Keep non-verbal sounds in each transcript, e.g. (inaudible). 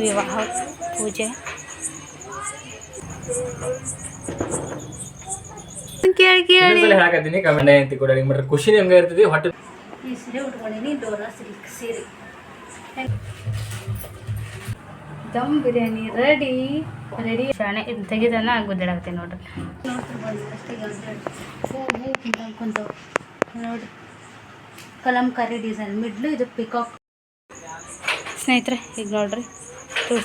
ವಿವಾಹ ಪೂಜೆ ಕೇಳಿ ಕೇಳಿ. ಹಾಕತ್ತೀನಿ ಕಮೆಂಟ್ ಅಂತ ಕೂಡ ನಿಮ್ಗೆ ಮಾಡ್ರಿ ಖುಷಿ ನಿಮ್ಗೆ ಇರ್ತದೆ ಹೊಟ್ಟೆ ಈ ಸೀರೆ ಉಟ್ಕೊಂಡೀನಿ ಡೋರಾ ಸಿಲ್ಕ್ ಸೀರೆ. ದಮ್ ಬಿರಿಯಾನಿ ರೆಡಿ. ರೆಡಿ. ಶಾಣೆ ಇದು ತೆಗೆದನ್ನ ಗುದ್ದಾಡಕತ್ತೀನಿ ನೋಡ್ರಿ. ಹೂ ಹೂ ಕುಂತ ನೋಡ್ರಿ. ಕಲಂಕಾರಿ ಡಿಸೈನ್ ಮಿಡ್ಲು ಇದು ಪಿಕಾಕ್ ಸ್ನೇಹಿತರೆ ಈಗ ನೋಡ್ರಿ. ಹಾಯ್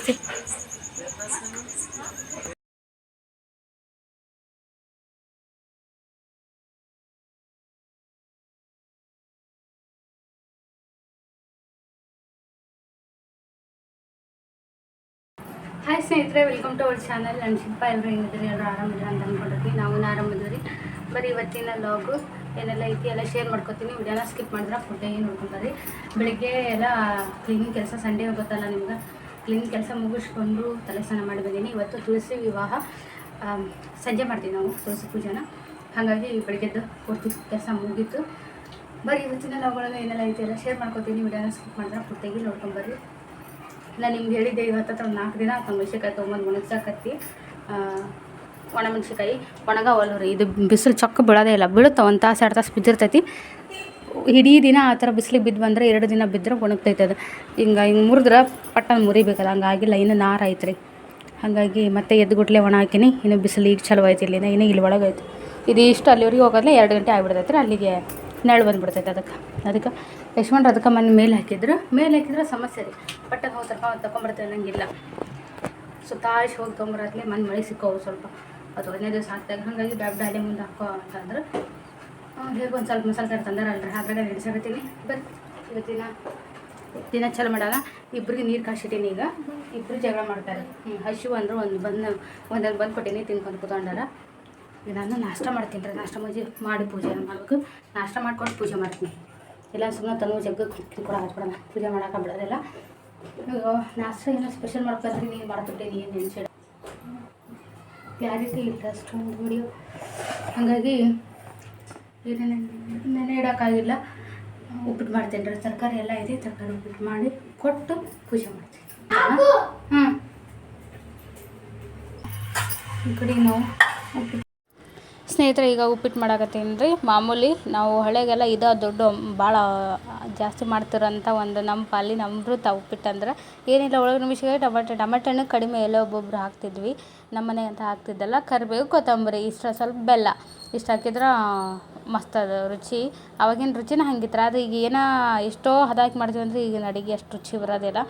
ಸ್ನೇಹಿತರೆ ವೆಲ್ಕಮ್ ಟು ಅವರ್ ಚಾನಲ್ ನನ್ನ ಶಿಲ್ಪ ಎಲ್ಲರೂ ಹೆಂಗಿದ್ರಿ ಎಲ್ಲರೂ ಆರಾಮಿದ್ರೆ ಅಂತ ಅಂದ್ಕೊಂಡಿದ್ವಿ ನಾವು ಆರಾಮಿದ್ವಿ ಬರೀ ಇವತ್ತಿನ ಲಾಗು ಏನೆಲ್ಲ ಐತಿ ಎಲ್ಲ ಶೇರ್ ಮಾಡ್ಕೊತೀನಿ. ವಿಡಿಯೋನ ಸ್ಕಿಪ್ ಮಾಡಿದ್ರೆ ಫುಡ್ ಏನು ನೋಡ್ಕೊಂಬರ್ರಿ ಬೆಳಿಗ್ಗೆ ಎಲ್ಲ ಕ್ಲೀನಿಂಗ್ ಕೆಲಸ ಸಂಡೇ ಗೊತ್ತಲ್ಲ ನಿಮ್ಗೆ. ಕ್ಲೀನಿಂಗ್ ಕೆಲಸ ಮುಗಿಸ್ಕೊಂಡು ತಲೆ ಸ್ನಾನ ಮಾಡಿ ಇವತ್ತು ತುಳಸಿ ವಿವಾಹ ಸಂಜೆ ಮಾಡ್ತೀವಿ ನಾವು, ತುಳಸಿ ಪೂಜೆನ. ಹಾಗಾಗಿ ಬೆಳಗ್ಗೆದ್ದು ಪೂರ್ತಿ ಕೆಲಸ ಮುಗೀತು. ಬರೀ ಇವತ್ತಿನ ನಾವುಗಳನ್ನು ಏನೆಲ್ಲ ಐತಿ ಎಲ್ಲ ಶೇರ್ ಮಾಡ್ಕೊತೀನಿ. ವಿಡಿಯೋನ ಸ್ಕಿಪ್ ಮಾಡಿದ್ರೆ ಪೂರ್ತಿಯಾಗಿ ನೋಡ್ಕೊಂಬರ್ರಿ ನಾನು ನಿಮ್ಗೆ ಹೇಳಿದ್ದೆ ಇವತ್ತು ಹತ್ರ ಒಂದು ನಾಲ್ಕು ದಿನ ಮೆಣಸಿನ್ಕಾಯಿ ತೊಗೊಂಬಂದು ಒಣಗ್ಸಾಕತ್ತಿ. ಒಣ ಮೆಣಸಿನ್ಕಾಯಿ ಒಣಗ ರೀ ಇದು ಬಿಸಿಲು ಚೊಕ್ಕ ಬೀಳೋದೇ ಇಲ್ಲ. ಬೀಳುತ್ತೆ ಒಂದು ತಾಸು, ಎರಡು ತಾಸು ಬಿದ್ದಿರ್ತೈತಿ. ಇಡೀ ದಿನ ಆ ಥರ ಬಿಸಿಲಿಗೆ ಬಿದ್ದು ಬಂದರೆ ಎರಡು ದಿನ ಬಿದ್ದರೆ ಒಣಗ್ತೈತೆ ಅದು. ಹಿಂಗೆ ಹಿಂಗೆ ಮುರಿದ್ರೆ ಪಟ್ಟನ ಮುರಿಬೇಕಲ್ಲ, ಹಂಗಾಗಿಲ್ಲ. ಇನ್ನು ನಾರಾಯ್ತು ರೀ ಹಾಗಾಗಿ ಮತ್ತೆ ಎದ್ದುಗುಟ್ಲೆ ಒಣ ಹಾಕಿನಿ. ಇನ್ನು ಬಿಸಿಲು ಈಗ ಚಲೋ ಆಯ್ತು ಇಲ್ಲಿಂದ. ಇನ್ನು ಇಲ್ಲಿ ಒಳಗೈತಿ ಇದು ಇಷ್ಟು ಅಲ್ಲಿವರೆಗೆ ಹೋಗೋದ್ಲೆ ಎರಡು ಗಂಟೆ ಆಗಿಬಿಡ್ತೈತೆ ರೀ ಅಲ್ಲಿಗೆ ನೆರಳು ಬಂದುಬಿಡ್ತೈತೆ ಅದಕ್ಕೆ. ಅದಕ್ಕೆ ಯಶವಂತ ಅದಕ್ಕೆ ಮನೆ ಮೇಲೆ ಹಾಕಿದ್ರು. ಮೇಲೆ ಹಾಕಿದ್ರೆ ಸಮಸ್ಯೆ ರೀ. ಪಟ್ಟನ ಹೋಗಿ ತಗೊಂಡು ತಗೊಂಬರ್ತೇವೆ ಸೊ ತಾಯಿಶ್ ಹೋಗಿ ತೊಗೊಂಬರತ್ಲೆ ಮನೆ ಮಳೆ ಸಿಕ್ಕೋವು ಸ್ವಲ್ಪ. ಅದು ಒಂದನೇ ದಿವಸ ಹಾಕ್ದಾಗ ಹಾಗಾಗಿ ಬ್ಯಾಡ್ ಅಲ್ಲೇ ಮುಂದೆ ಹಾಕೋ ಅಂತಂದ್ರೆ ಹೇಗೆ ಒಂದು ಸ್ವಲ್ಪ ಮಸಾಲೆ ತಂದಾರಲ್ರಿ? ಅದ್ರಾಗ ಹಿಡಿಸಾಕತ್ತೀನಿ ಬರ್ರಿ ಇವತ್ತಿನ ದಿನ ಚಲೋ ಮಾಡಲ್ಲ. ಇಬ್ಬರಿಗೆ ನೀರು ಕಾಸಿಟ್ಟೀನಿ ಈಗ. ಇಬ್ಬರು ಜಗಳ ಮಾಡ್ತಾರೆ. ಹ್ಞೂ ಅಂದ್ರೆ ಒಂದು ಬಂದು ಒಂದೊಂದು ಬಂದು ಕೊಟ್ಟೀನಿ, ತಿನ್ಕೊಂಡು ಕೂತ್ಕೊಂಡಾರ. ಇದನ್ನು ನಾನು ನಾಷ್ಟ ಮಾಡ್ತೀನಿ ರೀ. ನಾಷ್ಟ ಮುಜಿ ಮಾಡಿ ಪೂಜೆ ಮಾಡಬೇಕು. ನಾಷ್ಟ ಮಾಡ್ಕೊಂಡು ಪೂಜೆ ಮಾಡ್ತೀನಿ. ಇಲ್ಲ ಸುಮ್ಮನೆ ತನು ಜಗ್ಗ ಕಿರ್ಕೊಳ ಹಾಕ್ಬಿಡೋಣ ಪೂಜೆ ಮಾಡೋಕೆ ಬಿಡೋದಿಲ್ಲ ನಾಷ್ಟ ಏನೋ ಸ್ಪೆಷಲ್ ಮಾಡ್ಕೊಂಡ್ರಿ ನೀನು ಮಾಡ್ಕೊಟ್ಟೀನಿ ಏನು ನೆನ್ಸಿಡ ಕ್ಲಾರಿಟಿ ಇಲ್ಲ ಅಷ್ಟೊಂದು ವಿಡಿಯೋ ಹಾಗಾಗಿ ಏನೇನು ನೆನೆ ಇಡೋಕ್ಕಾಗಿಲ್ಲ. ಉಪ್ಪಿಟ್ಟು ಮಾಡ್ತೀನಿ ರೀ ತರಕಾರಿ ಎಲ್ಲ ಇದೆ ತರಕಾರಿ ಉಪ್ಪಿಟ್ಟು ಮಾಡಿ ಕೊಟ್ಟು ಪೂಜೆ ಮಾಡ್ತೀನಿ. ಹ್ಞೂ ಈ ಕಡೆ ನಾವು ಉಪ್ಪಿಟ್ಟು ಸ್ನೇಹಿತರೆ ಈಗ ಉಪ್ಪಿಟ್ಟು ಮಾಡಾಕತ್ತೀನಿ ರೀ ಮಾಮೂಲಿ ನಾವು ಹಳೆಗೆಲ್ಲ ಇದು ದೊಡ್ಡ ಭಾಳ ಜಾಸ್ತಿ ಮಾಡ್ತಿರೋಂಥ ಒಂದು ನಮ್ಮ ಪಾಲಿ ಅಮೃತ ಉಪ್ಪಿಟ್ಟು ಅಂದ್ರೆ ಏನಿಲ್ಲ ಒಳಗೆ ನಿಮಿಷಕ್ಕೆ ಟಮಟ ಟಮಾಟೆ ಹಣ್ಣು ಕಡಿಮೆ ಎಲ್ಲ ಒಬ್ಬೊಬ್ರು ಹಾಕ್ತಿದ್ವಿ. ನಮ್ಮನೆ ಅಂತ ಹಾಕ್ತಿದ್ದಲ್ಲ. ಕರಿಬೇವು ಕೊತ್ತಂಬರಿ ಇಷ್ಟ ಸ್ವಲ್ಪ ಬೆಲ್ಲ. ಇಷ್ಟು ಹಾಕಿದ್ರೆ ಮಸ್ತ್ ಅದ ರುಚಿ. ಅವಾಗಿನ ರುಚಿನ ಹಂಗಿತ್ತು ಅದು ಈಗ ಏನೋ ಎಷ್ಟೋ ಹದಾಕಿ ಮಾಡ್ತೀವಿ ಅಂದರೆ ಈಗಿನ ಅಡುಗೆ ಅಷ್ಟು ರುಚಿ ಬರೋದಿಲ್ಲ.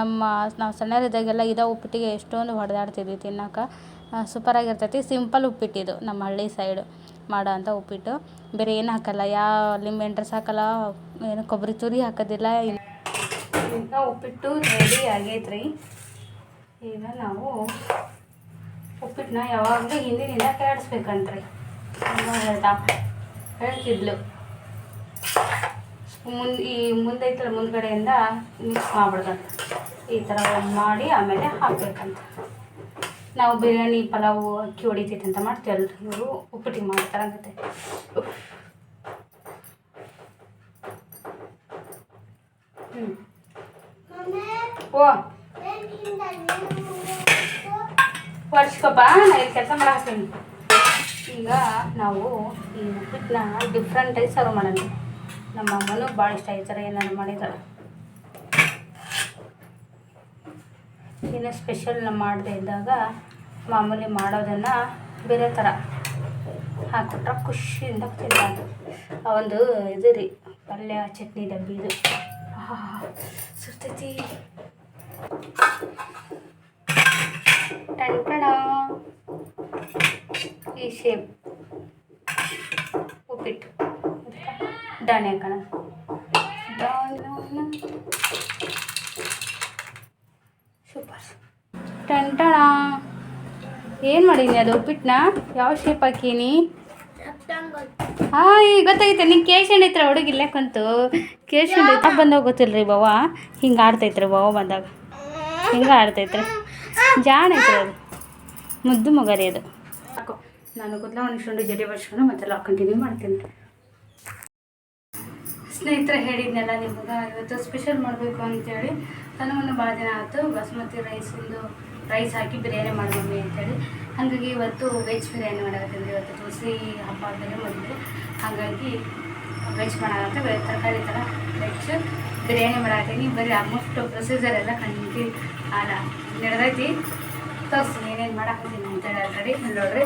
ನಮ್ಮ ನಾವು ಸಣ್ಣರಿದ್ದಾಗೆಲ್ಲ ಇದ ಉಪ್ಪಿಟ್ಟಿಗೆ ಎಷ್ಟೊಂದು ಹೊಡೆದಾಡ್ತಿದ್ವಿ ತಿನ್ನೋಕೆ. ಸೂಪರಾಗಿರ್ತೈತಿ ಸಿಂಪಲ್ ಉಪ್ಪಿಟ್ಟು ಇದು ನಮ್ಮ ಹಳ್ಳಿ ಸೈಡು ಮಾಡೋ ಅಂಥ ಉಪ್ಪಿಟ್ಟು. ಬೇರೆ ಏನು ಹಾಕಲ್ಲ. ಯಾವ ಲಿಂಬೆ ರಸ ಹಾಕಲ್ಲ. ಏನು ಕೊಬ್ಬರಿ ತುರಿ ಹಾಕೋದಿಲ್ಲ. ಉಪ್ಪಿಟ್ಟು ರೆಡಿ ಆಗೈತ್ರಿ. ಈಗ ನಾವು ಉಪ್ಪಿಟ್ಟನ್ನ ಯಾವಾಗಲೂ ಹಿಂದಿನಿಂದ ಕೆಡಿಸ್ಬೇಕಂತ್ರಿ ಹೇಳ್ದ ಹೇಳ್ತಿದ್ಲು. ಮುಂದೆ ಈ ಮುಂದೈತಲ್ಲ ಮುಂದ್ಗಡೆಯಿಂದ ಮಿಕ್ಸ್ ಮಾಡ್ಬಿಡ್ದಂತ ಈ ಥರ ಮಾಡಿ ಆಮೇಲೆ ಹಾಕ್ಬೇಕಂತ. ನಾವು ಬಿರಿಯಾನಿ ಪಲಾವು ಅಕ್ಕಿ ಹೊಡಿತೈತೆ ಅಂತ ಮಾಡ್ತೀವಲ್ಲ ಇವರು ಉಪ್ಪಿಟ್ಟಿಗೆ ಮಾಡ್ತಾರಂತೆ ಹ್ಞೂ ಓ. ವರ್ಷಕ್ಕಪ್ಪ ನಾ ಇಲ್ಲಿ ಕೆಲಸ ಮಾಡಾಕ್ತೀನಿ ಈಗ ನಾವು ಈ ಉಪ್ಪಿಟ್ಟನ್ನ ಡಿಫ್ರೆಂಟಾಗಿ ಸರ್ವ್ ಮಾಡೋಣ. ನಮ್ಮ ಅಮ್ಮನೂ ಭಾಳ ಇಷ್ಟ ಈ ಥರ ಏನಾದ್ರು ಮಾಡಿದಾರೆ ಇನ್ನು ಸ್ಪೆಷಲ್ ಮಾಡದೇ ಇದ್ದಾಗ ಮಾಮೂಲಿ ಮಾಡೋದನ್ನು ಬೇರೆ ಥರ ಹಾಕ್ಕೊಟ್ರೆ ಖುಷಿಯಿಂದ ತಿನ್ನೋದು ಆ ಒಂದು ಇದು ರೀ, ಪಲ್ಯ ಚಟ್ನಿ ಡಬ್ಬಿ ಇದು. ಸುರ್ತೈತಿ. ಟಂಟಣ ಈ ಶೇಪ್ ಉಪ್ಪಿಟ್ಟು. ಡಾಣಿ ಹಾಕೋಣ ಸೂಪರ್. ಟಂಟಣ ಏನು ಮಾಡೀನಿ ಅದು ಉಪ್ಪಿಟ್ಟನ್ನ ಯಾವ ಶೇಪ್ ಹಾಕೀನಿ? ಹಾಂ ಈಗ ಗೊತ್ತಾಗೈತೆ ನಿಂಗೆ ಕೇಶಂಡ್ ಐತ್ರ ಹುಡುಗಿಲ್ಲ ಕುಂತು. ಕೇಶಂಡ್ ಐತ್ರ ಬಂದಾಗ ಗೊತ್ತಿಲ್ಲ ರೀ ಬಾವ. ಹಿಂಗೆ ಆಡ್ತೈತ್ರಿ ಬಾವ ಬಂದಾಗ. ಹಿಂಗೆ ಆಡ್ತೈತ್ರಿ ಜಾಣ ಐತ್ರಿ ಅದು. ಮುದ್ದು ಮಗರಿ ಅದು. ನಾನು ಕೂದಲ ಒಣಗಿಸ್ಕೊಂಡು ಜಡೆ ಮತ್ತೆ ಮತ್ತೆಲ್ಲ ಕಂಟಿನ್ಯೂ ಮಾಡ್ತೀನಿ. ಸ್ನೇಹಿತರೆ ಹೇಳಿದ್ನೆಲ್ಲ ನಿಮ್ಗೆ, ಇವತ್ತು ಸ್ಪೆಷಲ್ ಮಾಡಬೇಕು ಅಂತೇಳಿ. ನನಗೂ ಭಾಳ ದಿನ ಆಯಿತು, ಬಾಸುಮತಿ ರೈಸಿಂದು ರೈಸ್ ಹಾಕಿ ಬಿರಿಯಾನಿ ಮಾಡಿ ಮಮ್ಮಿ ಅಂತೇಳಿ. ಹಾಗಾಗಿ ಇವತ್ತು ವೆಜ್ ಬಿರಿಯಾನಿ ಮಾಡಕತ್ತೀನಿ ಇವತ್ತು ತುಳಸಿ ಹಬ್ಬ ಆದಮೇಲೆ ಮಾಡಿದ್ರು ಹಾಗಾಗಿ ವೆಜ್ ಮಾಡಾಕತ್ತೆ ಬೇರೆ ತರಕಾರಿ ಥರ ವೆಜ್ ಬಿರಿಯಾನಿ ಮಾಡಾಕತ್ತೀನಿ ಬರೀ ಆಲ್ಮೋಸ್ಟ್ ಪ್ರೊಸೀಜರ್ ಎಲ್ಲ ಅಲ್ಲ. ನಡೆದೈತಿ. ತೋರಿಸಿ, ಏನೇನು ಮಾಡಾಕತ್ತೀನಿ ಅಂತೇಳಿ ಆಲ್ರೆಡಿ ನೋಡ್ರಿ.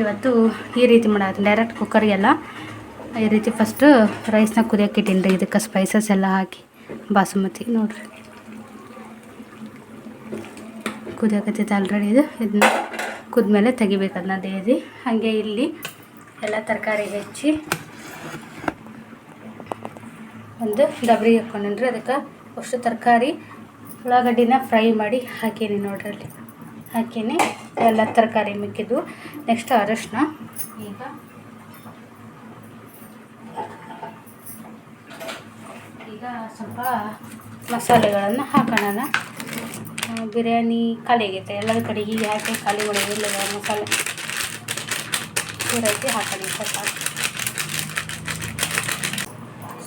ಇವತ್ತು ಈ ರೀತಿ ಮಾಡೋದು ಡೈರೆಕ್ಟ್ ಕುಕ್ಕರಿಗೆಲ್ಲ ಈ ರೀತಿ ಫಸ್ಟು ರೈಸ್ನ ಕುದಿಯಕ್ಕೆ ಇಟ್ಟಿನಿ ಇದಕ್ಕೆ ಸ್ಪೈಸಸ್ ಎಲ್ಲ ಹಾಕಿ ಬಾಸುಮತಿ ನೋಡ್ರಿ. ಕುದಿಯಕತ್ತೈತೆ ಆಲ್ರೆಡಿ ಇದು. ಇದನ್ನ ಕುದ್ಮೇಲೆ ತೆಗಿಬೇಕು ಅದನ್ನ ದೇದಿ ಹಾಗೆ ಇಲ್ಲಿ ಎಲ್ಲ ತರಕಾರಿ ಹೆಚ್ಚಿ ಒಂದು ಡಬ್ರಿ ಹಾಕ್ಕೊಂಡ್ರಿ ಅದಕ್ಕೆ ಅಷ್ಟು ತರಕಾರಿ ಉಳ್ಳಾಗಡ್ಡಿನ ಫ್ರೈ ಮಾಡಿ ಹಾಕೀನಿ ನೋಡ್ರಿ ಅಲ್ಲಿ. ಹಾಕೀನಿ. ಎಲ್ಲ ತರಕಾರಿ ಮಿಕ್ಕಿದ್ದು. ನೆಕ್ಸ್ಟ್ ಅರಶಿನ. ಈಗ ಈಗ ಸ್ವಲ್ಪ ಮಸಾಲೆಗಳನ್ನು ಹಾಕೋಣ ಬಿರಿಯಾನಿ, ಖಾಲಿ ಆಗೈತೆ. ಎಲ್ಲರ ಕಡೆಗೆ ಈಗ ಹಾಕಿ ಖಾಲಿ ಮಾಡೋದಿಲ್ಲ ಮಸಾಲೆ. ರೀತಿ ಹಾಕೋಣ ಸ್ವಲ್ಪ.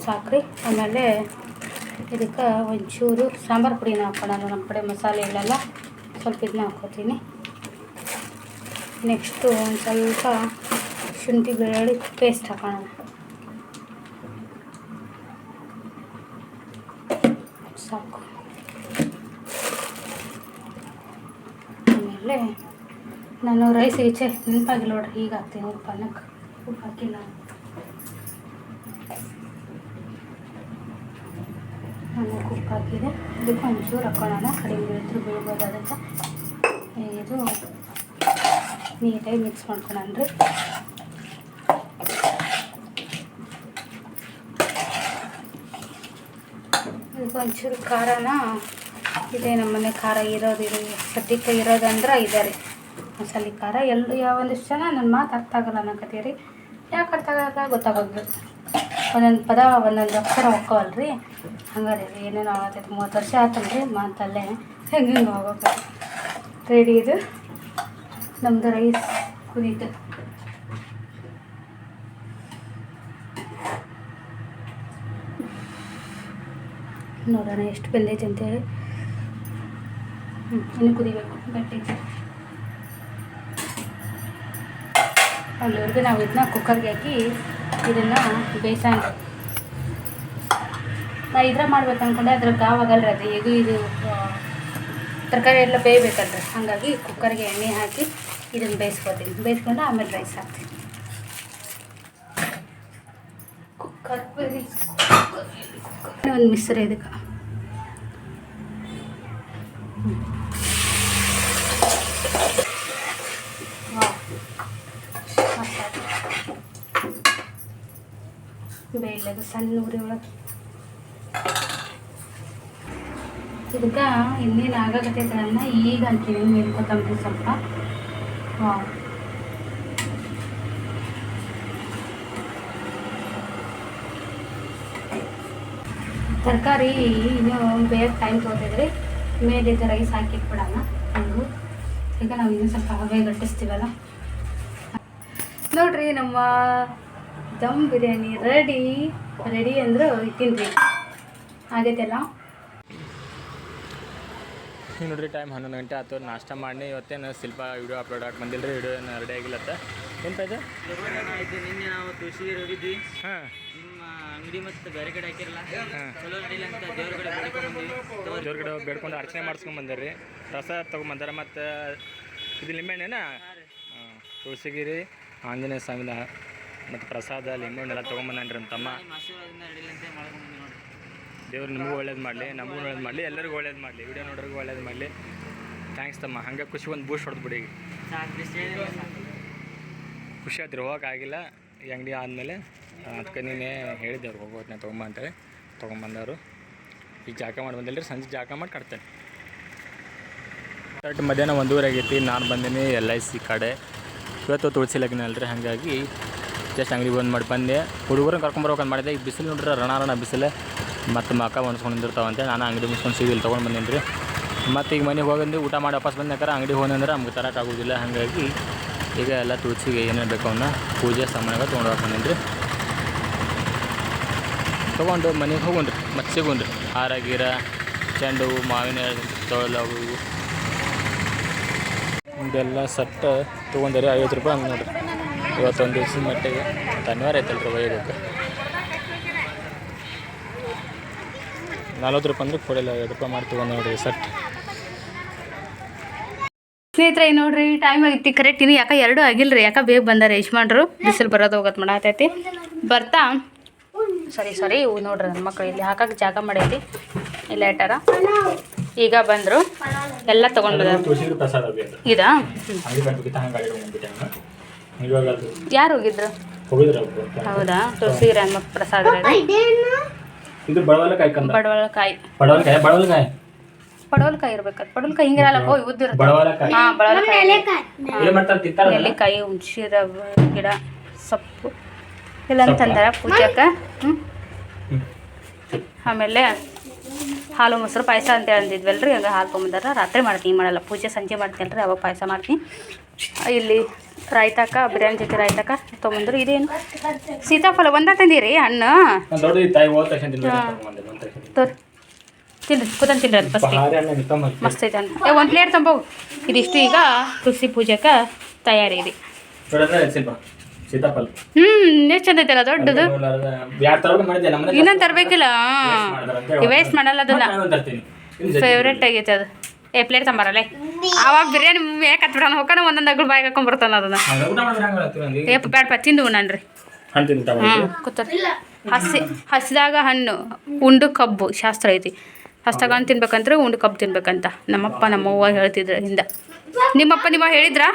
ಸಾಕ್ರಿ. ಆಮೇಲೆ ಇದಕ್ಕೆ ಒಂಚೂರು ಸಾಂಬಾರು ಪುಡಿನ ಹಾಕೋಣ ನಮ್ಮ ಕಡೆ ಮಸಾಲೆಗಳೆಲ್ಲ. ಸ್ವಲ್ಪ ಇದನ್ನ ಹಾಕೋತೀನಿ. ನೆಕ್ಸ್ಟು ಒಂದು ಸ್ವಲ್ಪ ಶುಂಠಿ ಬೆಳ್ಳುಳ್ಳಿ ಪೇಸ್ಟ್ ಹಾಕೋಣ. ಸಾಕು. ಆಮೇಲೆ ನಾನು ರೈಸ್ ಈಚೆ ನೆನಪಾಗಿಲ್ಲ ನೋಡ್ರಿ, ಈಗ ಹಾಕ್ತೀನಿ ಉಪ್ಪು, ಅನ್ನಕ್ಕೆ. ಉಪ್ಪು ಹಾಕಿಲ್ಲ. ನಾನು ಉಪ್ಪು ಹಾಕಿದೆ. ಇದಕ್ಕೆ ಒಂಚೂರು ಹಾಕೋಣ. ಕಡಿಮೆ ಬೀಳ್ತಾರೆ ಬೀಳ್ಬೋದು ಅದಕ್ಕೆ ಇದು ನೀಟಾಗಿ ಮಿಕ್ಸ್ ಮಾಡ್ಕೊಳ್ಳೋಣ ರೀ ಒಂಚೂರು ಖಾರನ, ಇದೆ ನಮ್ಮನೆ ಖಾರ ಇರೋದು ಇರೋ ಸದ್ಯಕ್ಕೆ ಇರೋದಂದ್ರೆ ಇದೆ ರೀ. ಮಸಾಲೆ ಖಾರ ಎಲ್ಲ ಯಾವ ಒಂದಿಷ್ಟು ಜನ ನನ್ನ ಮಾತು ಅರ್ಥ ಆಗಲ್ಲ ಅನ್ನಕತ್ತೀರಿ. ಯಾಕೆ ಅರ್ಥ ಆಗಲ್ಲ ಗೊತ್ತಾಗೋದು ಒಂದೊಂದು ಪದ, ಒಂದೊಂದು ಅಕ್ಷರ ರೀ ಹಂಗಾರೆ ಏನೇನೋ ಆಗತ್ತೈತೆ ಮೂವತ್ತು ವರ್ಷ ಆತಲ್ರಿ ಮಾತಲ್ಲೇ. ಹೆಂಗೆ ಹಿಂಗೆ ಹೋಗೋಕೆ. ರೆಡಿ ಇದು? ನಮ್ಮದು ರೈಸ್ ಕುದೀತು. ನೋಡೋಣ ಎಷ್ಟು ಬೆಂದೈತೆ ಅಂತೇಳಿ. ಹ್ಞೂ ಇನ್ನು ಕುದಿಬೇಕು, ಗಟ್ಟಿ ಅಲ್ಲಿವರೆಗೂ ನಾವು ಇದನ್ನ ಕುಕ್ಕರ್ಗೆ ಹಾಕಿ ಇದನ್ನು ಬೇಯಿಸೋಣ. ನಾ ಇದ್ರ ಮಾಡ್ಬೇಕು ಅಂದ್ಕೊಂಡೆ ಅದ್ರ ಗಾವಾಗಲ್ಲ ಅದು, ಇದು ಇದು ತರಕಾರಿ ಎಲ್ಲ ಬೇಯಬೇಕಲ್ರಿ. ಹಾಗಾಗಿ ಕುಕ್ಕರ್ಗೆ ಎಣ್ಣೆ ಹಾಕಿ ಇದನ್ನು ಬೇಯಿಸ್ಕೊತೀನಿ ಬೇಯಿಸ್ಕೊಂಡು ಆಮೇಲೆ ರೈಸ್ ಹಾಕ್ತೀನಿ. ಕುಕ್ಕರ್ ಒಂದು ಮಿಶ್ರ ಇದಕ್ಕೆ ಬೇಯಿಲ್ಲದು ಸಣ್ಣ ಉರಿ ಒಳಗೆ. ಇದಕ್ಕೆ ಇನ್ನೇನು ಆಗಕತ್ತೈತೆ ಅನ್ನ ಈಗ ಅಂತೀನಿ ಮೇಲೆ ಕೊತ್ತಂಬರಿ ಸ್ವಲ್ಪ. ತರಕಾರಿ ಇನ್ನೂ ಬೇಗ ಟೈಮ್ ತೊಗೊತಿದ್ರಿ ಮೇಲೆ ಇದು ರೈಸ್ ಹಾಕಿಟ್ಬಿಡೋಣ ಹಂಗು ಈಗ ನಾವು ಇನ್ನೂ ಸ್ವಲ್ಪ ಹವೆ ಗಟ್ಟಿಸ್ತೀವಲ್ಲ? ನೋಡ್ರಿ ನಮ್ಮ ದಮ್ ಬಿರಿಯಾನಿ ರೆಡಿ ರೆಡಿ ಅಂದ್ರೆ ತಿನ್ರಿ. ಆಗೈತೆಲ್ಲ? ಈಗ ನೋಡ್ರಿ ಟೈಮ್ ಹನ್ನೊಂದು ಗಂಟೆ ಆಯ್ತು. ನಾಷ್ಟ ಮಾಡಿ ಇವತ್ತೇನು ಸ್ವಲ್ಪ ವಿಡಿಯೋ ಅಪ್ಲೋಡ್ ಹಾಕಿ ಬಂದಿಲ್ಲ ರೀ ವಿಡಿಯೋ ಏನು ರೆಡಿ ಆಗಿಲ್ಲತ್ತ. ಆಯ್ತು ನಿನ್ನೆ ನಾವು ತುಳಸಿಗೆ ಹೋಗಿದ್ವಿ. ಹಾಂ. ನಿಮ್ಮ ಅಂಗಡಿ ಮತ್ತು ಬೇರೆ ಕಡೆ ಹಾಕಿರಲ್ಲ. ಚಲೋ ನಡೀಲಿ ಅಂತ ದೇವ್ರ ಕಡೆ ಬೇಡ್ಕೊಂಡು. ದೇವ್ರ ಕಡೆ ಬೇಡ್ಕೊಂಡು ಅರ್ಚನೆ ಮಾಡಿಸ್ಕೊಂಡು ಬಂದಿರಿ ಪ್ರಸಾದ ತೊಗೊಂಬಂದಾರ ಮತ್ತು ಇದು ಲಿಂಬೆಣ್ಣೆನಾ ಹಾಂ ತುಳಸಿಗಿರಿ ಆಂಜನೇಯ ಸ್ವಾಮಿನ ಮತ್ತು ಪ್ರಸಾದ ಲಿಂಬೆಣ್ಣೆಲ್ಲ ತೊಗೊಂಬಂದ್ರಿ ನಮ್ಮ ತಮ್ಮ. ದೇವ್ರು ನಿಮಗೂ ಒಳ್ಳೇದು ಮಾಡಲಿ, ನಮಗೂ ಒಳ್ಳೇದು ಮಾಡಲಿ, ಎಲ್ಲರಿಗೂ ಒಳ್ಳೇದು ಮಾಡಲಿ, ವಿಡಿಯೋ ನೋಡೋರಿಗೂ ಒಳ್ಳೇದು ಮಾಡಲಿ. ಥ್ಯಾಂಕ್ಸ್ ತಮ್ಮ, ಹಂಗೆ ಖುಷಿ ಒಂದು ಬೂಸ್ಟ್ ಹೊಡೆದು ಬಿಡಿ ಈಗ. ಸಾಕು ಇಷ್ಟ ಹೇಳಿದ್ರೆ ಸಾಕು ಖುಷಿ ಆಯ್ತು ಹೋಗೋಕ್ಕಾಗಿಲ್ಲ ಈ ಅಂಗಡಿ ಆದಮೇಲೆ ಅದಕ್ಕೆ ನೀನೇ ಹೇಳಿದ್ದೆ ಅವ್ರು ಹೋಗೋತ್ನ ತೊಗೊಂಬ ಅಂತೇಳಿ, ತೊಗೊಂಬಂದವರು. ಈಗ ಜಾಕ ಮಾಡಿ ಬಂದಿಲ್ಲ ಸಂಜೆ ಜಾಕ ಮಾಡಿ ಕಟ್ತೇನೆ. ಕರೆಕ್ಟ್ ಮಧ್ಯಾಹ್ನ ಒಂದೂವರೆ ಆಗೈತಿ, ನಾನು ಬಂದೀನಿ ಎಲ್ ಐ ಸಿ ಕಡೆ. ಇವತ್ತು ತುಳಸಿ ಲಗ್ನ ಅಲ್ರಿ, ಹಾಗಾಗಿ ಜಸ್ಟ್ ಅಂಗಡಿ ಬಂದು ಮಾಡಿ ಬಂದೆ. ಹುಡುಗರು ಕರ್ಕೊಂಬರ್ಬೇಕಂತ ಮಾಡಿದೆ ಈಗ ಬಿಸಿಲು ನೋಡ್ರಿ, ರಣಾರಣ ರಣ ಬಿಸಿಲು. ಮತ್ತು ಮಕ್ಕ ಒಣಸ್ಕೊಂಡು ನಿಂದಿರ್ತಾವಂತೆ ನಾನು ಅಂಗಡಿ ಮುಗಿಸ್ಕೊಂಡು ಸಿವಿಲ್ ತೊಗೊಂಡು ಬಂದೀನಿ ರೀ ಮತ್ತು ಈಗ ಮನೆಗೆ ಹೋಗಂದು, ಊಟ ಮಾಡಿ ವಾಪಸ್ ಬಂದಾಕಾರ ಅಂಗಡಿ ಹೋದಂದ್ರೆ ನಮ್ಗೆ ತರೋಕ್ಕಾಗೋದಿಲ್ಲ ಹಾಗಾಗಿ ಈಗ ಎಲ್ಲ ತುಳಸಿಗೆ ಏನೇನು ಬೇಕು ಅವನ್ನ ಪೂಜೆ ಸಾಮಾನಾಗ ತೊಗೊಂಡು ಬಂದೀನಿ ರೀ ತೊಗೊಂಡು ಮನೆಗೆ ಹೋಗೋಣ್ರಿ ಮತ್ತೆ ಸಿಗೋಣ್ರಿ. ಹಾರ, ಗೀರ, ಚೆಂಡು ಹೂವು, ಮಾವಿನ ತೊಳವು ಇದೆಲ್ಲ ಸಟ್ಟ ತೊಗೊಂಡ್ರಿ ಐವತ್ತು ರೂಪಾಯಿ ಹಂಗೆ ನೋಡ್ರಿ. ಇವತ್ತೊಂದು ದಿವ್ಸದ ಮಟ್ಟಿಗೆ. ಧನ್ಯವಾದ ಅನಿವಾರ್ಯ ಐತಲ್ಲ ರೀ ಒಯ್ಯಬೇಕು ನಲ್ವತ್ತು ರೂಪಾಯಿ ಅಂದ್ರೆ ಕೊಡಿಲ್ಲ, ಐವತ್ತು ರೂಪಾಯಿ ಮಾಡ್ತೀವಿ ಒಂದು ನೋಡ್ರಿ ಸಟ್ ಸ್ನೇಹಿತರೆ ನೋಡ್ರಿ ಟೈಮ್ ಆಗಿತ್ತು ಕರೆಕ್ಟ್ ಇನ್ನು ಯಾಕೆ ಎರಡು ಆಗಿಲ್ರಿ ಯಾಕೆ ಬೇಗ ಬಂದಾರೆ ಯಜಮಾನ್ರು? ಬಿಸಿಲು ಬರೋದು ಹೋಗೋದು ಮಾಡತೈತಿ ಬರ್ತಾ? ಸಾರಿ ಸಾರಿ ಇವು ನೋಡ್ರಿ ನನ್ನ ಮಕ್ಕಳು ಇಲ್ಲಿ ಹಾಕಕ್ಕೆ ಜಾಗ ಮಾಡೈತಿ ಇಲ್ಲ ಇಟ್ಟಾರ ಈಗ ಬಂದರು. ಎಲ್ಲ ತೊಗೊಂಡು ಇದಾ? ಯಾರು ಹೋಗಿದ್ರು? ಹೌದಾ? ತುಳಸಿ ಹನುಮಕ್ ಪ್ರಸಾದ ಇದು ಬಡವಲಕಾಯಿ ಕಂದ. ಬಡವಲಕಾಯಿ. ಬಡವಲಕಾಯಿ ಬಡವಲಕಾಯಿ. ಪಡವಲಕಾಯಿ ಇರ್ಬೇಕಂತ ಪಡವಲಕಾಯಿ ಹಿಂಗಿರಲ್ಲ ಓ ಉದ್ದಿರುತ್ತೆ ಬಡವಲಕಾಯಿ. ಹಾಂ ಬಡವಲಕಾಯಿ. ಏನು ಮಾಡ್ತಾರೆ ತಿಂತಾರಲ್ಲ? ನೆಲ್ಲಿಕಾಯಿ ಹುಣ್ಸಿರ ಗಿಡ ಸೊಪ್ಪು. ಇಲ್ಲ ಅಂತಂದಾರ ಹ್ಞೂ ಆಮೇಲೆ ಹಾಲು ಮೊಸರು ಪಾಯಸ ಅಂತ ಅಂದಿದ್ವಲ್ರಿ ಹಂಗೆ ಹಾಲು ತೊಗೊಂಬಂದಾರ. ರಾತ್ರಿ ಮಾಡ್ತೀನಿ ಮಾಡಲ್ಲ. ಪೂಜೆ ಸಂಜೆ ಮಾಡ್ತೀನಿ ರೀ ಅವಾಗ ಪಾಯಸ ಮಾಡ್ತೀನಿ. ಇಲ್ಲಿ ರಾಯ್ತಾಕ ಬಿರಿಯಾನಿ ಜೊತೆ ರಾಯ್ತಾಕ ತೊಗೊಂಬಂದ್ರು. ಇದೇನು? ಸೀತಾಫಲ ಒಂದ ತಂದಿರಿ ಹಣ್ಣು? ತೋರಿ. ತಿನ್ರಿ ಕೂತಂದು ತಿನ್ರಿ ಅದು ಫಸ್ಟ್ ಮಸ್ತ್ ಐತೆ ಏ ಒಂದು ಪ್ಲೇಟ್ ತಂಬೋವು. ಇದಿಷ್ಟು ಈಗ ತುಳಸಿ ಪೂಜೆಗೆ ತಯಾರಿ ಇದೆ ಸೀತಾಫಲ. ಹ್ಮ್ ಎಷ್ಟು ಚಂದ ಐತಲ್ಲ ದೊಡ್ಡದು ಇನ್ನೊಂದು ತರಬೇಕಿಲ್ಲ? ವೇಸ್ಟ್ ಮಾಡಲ್ಲ ಅದನ್ನ. ಫೇವ್ರೆಟ್ ಆಗೈತೆ ಅದು. ಏ ಪ್ಲೇಟ್ ತಂಬರಲ್ಲ ಅವಾಗ ಬಿರಿಯಾನಿ ಯಾಕೆ ಹತ್ಬಿಡೋಣ ಹೋಗೋಣ ಒಂದೊಂದು ಅಗಳು ಬಾಯಿಗೆ ಅದನ್ನ. ಹಂಗೆ ಹೇಳ್ತೀವಿ ನಂಗೆ? ಏ ಬ್ಯಾಡಪ್ಪ ತಿಂದು ತಿಂತ ಹ್ಞೂ ಕೂತಾರೆ ಹಸಿ ಹಸಿದಾಗ ಹಣ್ಣು ಉಂಡು ಕಬ್ಬು ಶಾಸ್ತ್ರ ಐತಿ. ಹಸ್ದಾಗ ಹಣ್ಣು ತಿನ್ಬೇಕಂದ್ರೆ ಉಂಡು ಕಬ್ಬು ತಿನ್ಬೇಕಂತ. ನಮ್ಮಪ್ಪ ನಮ್ಮವ್ವ ಹೇಳ್ತಿದ್ರು ಹಿಂದೆ. ನಿಮ್ಮಪ್ಪ ನಿಮ್ಮ ಹೇಳಿದ್ರಾ?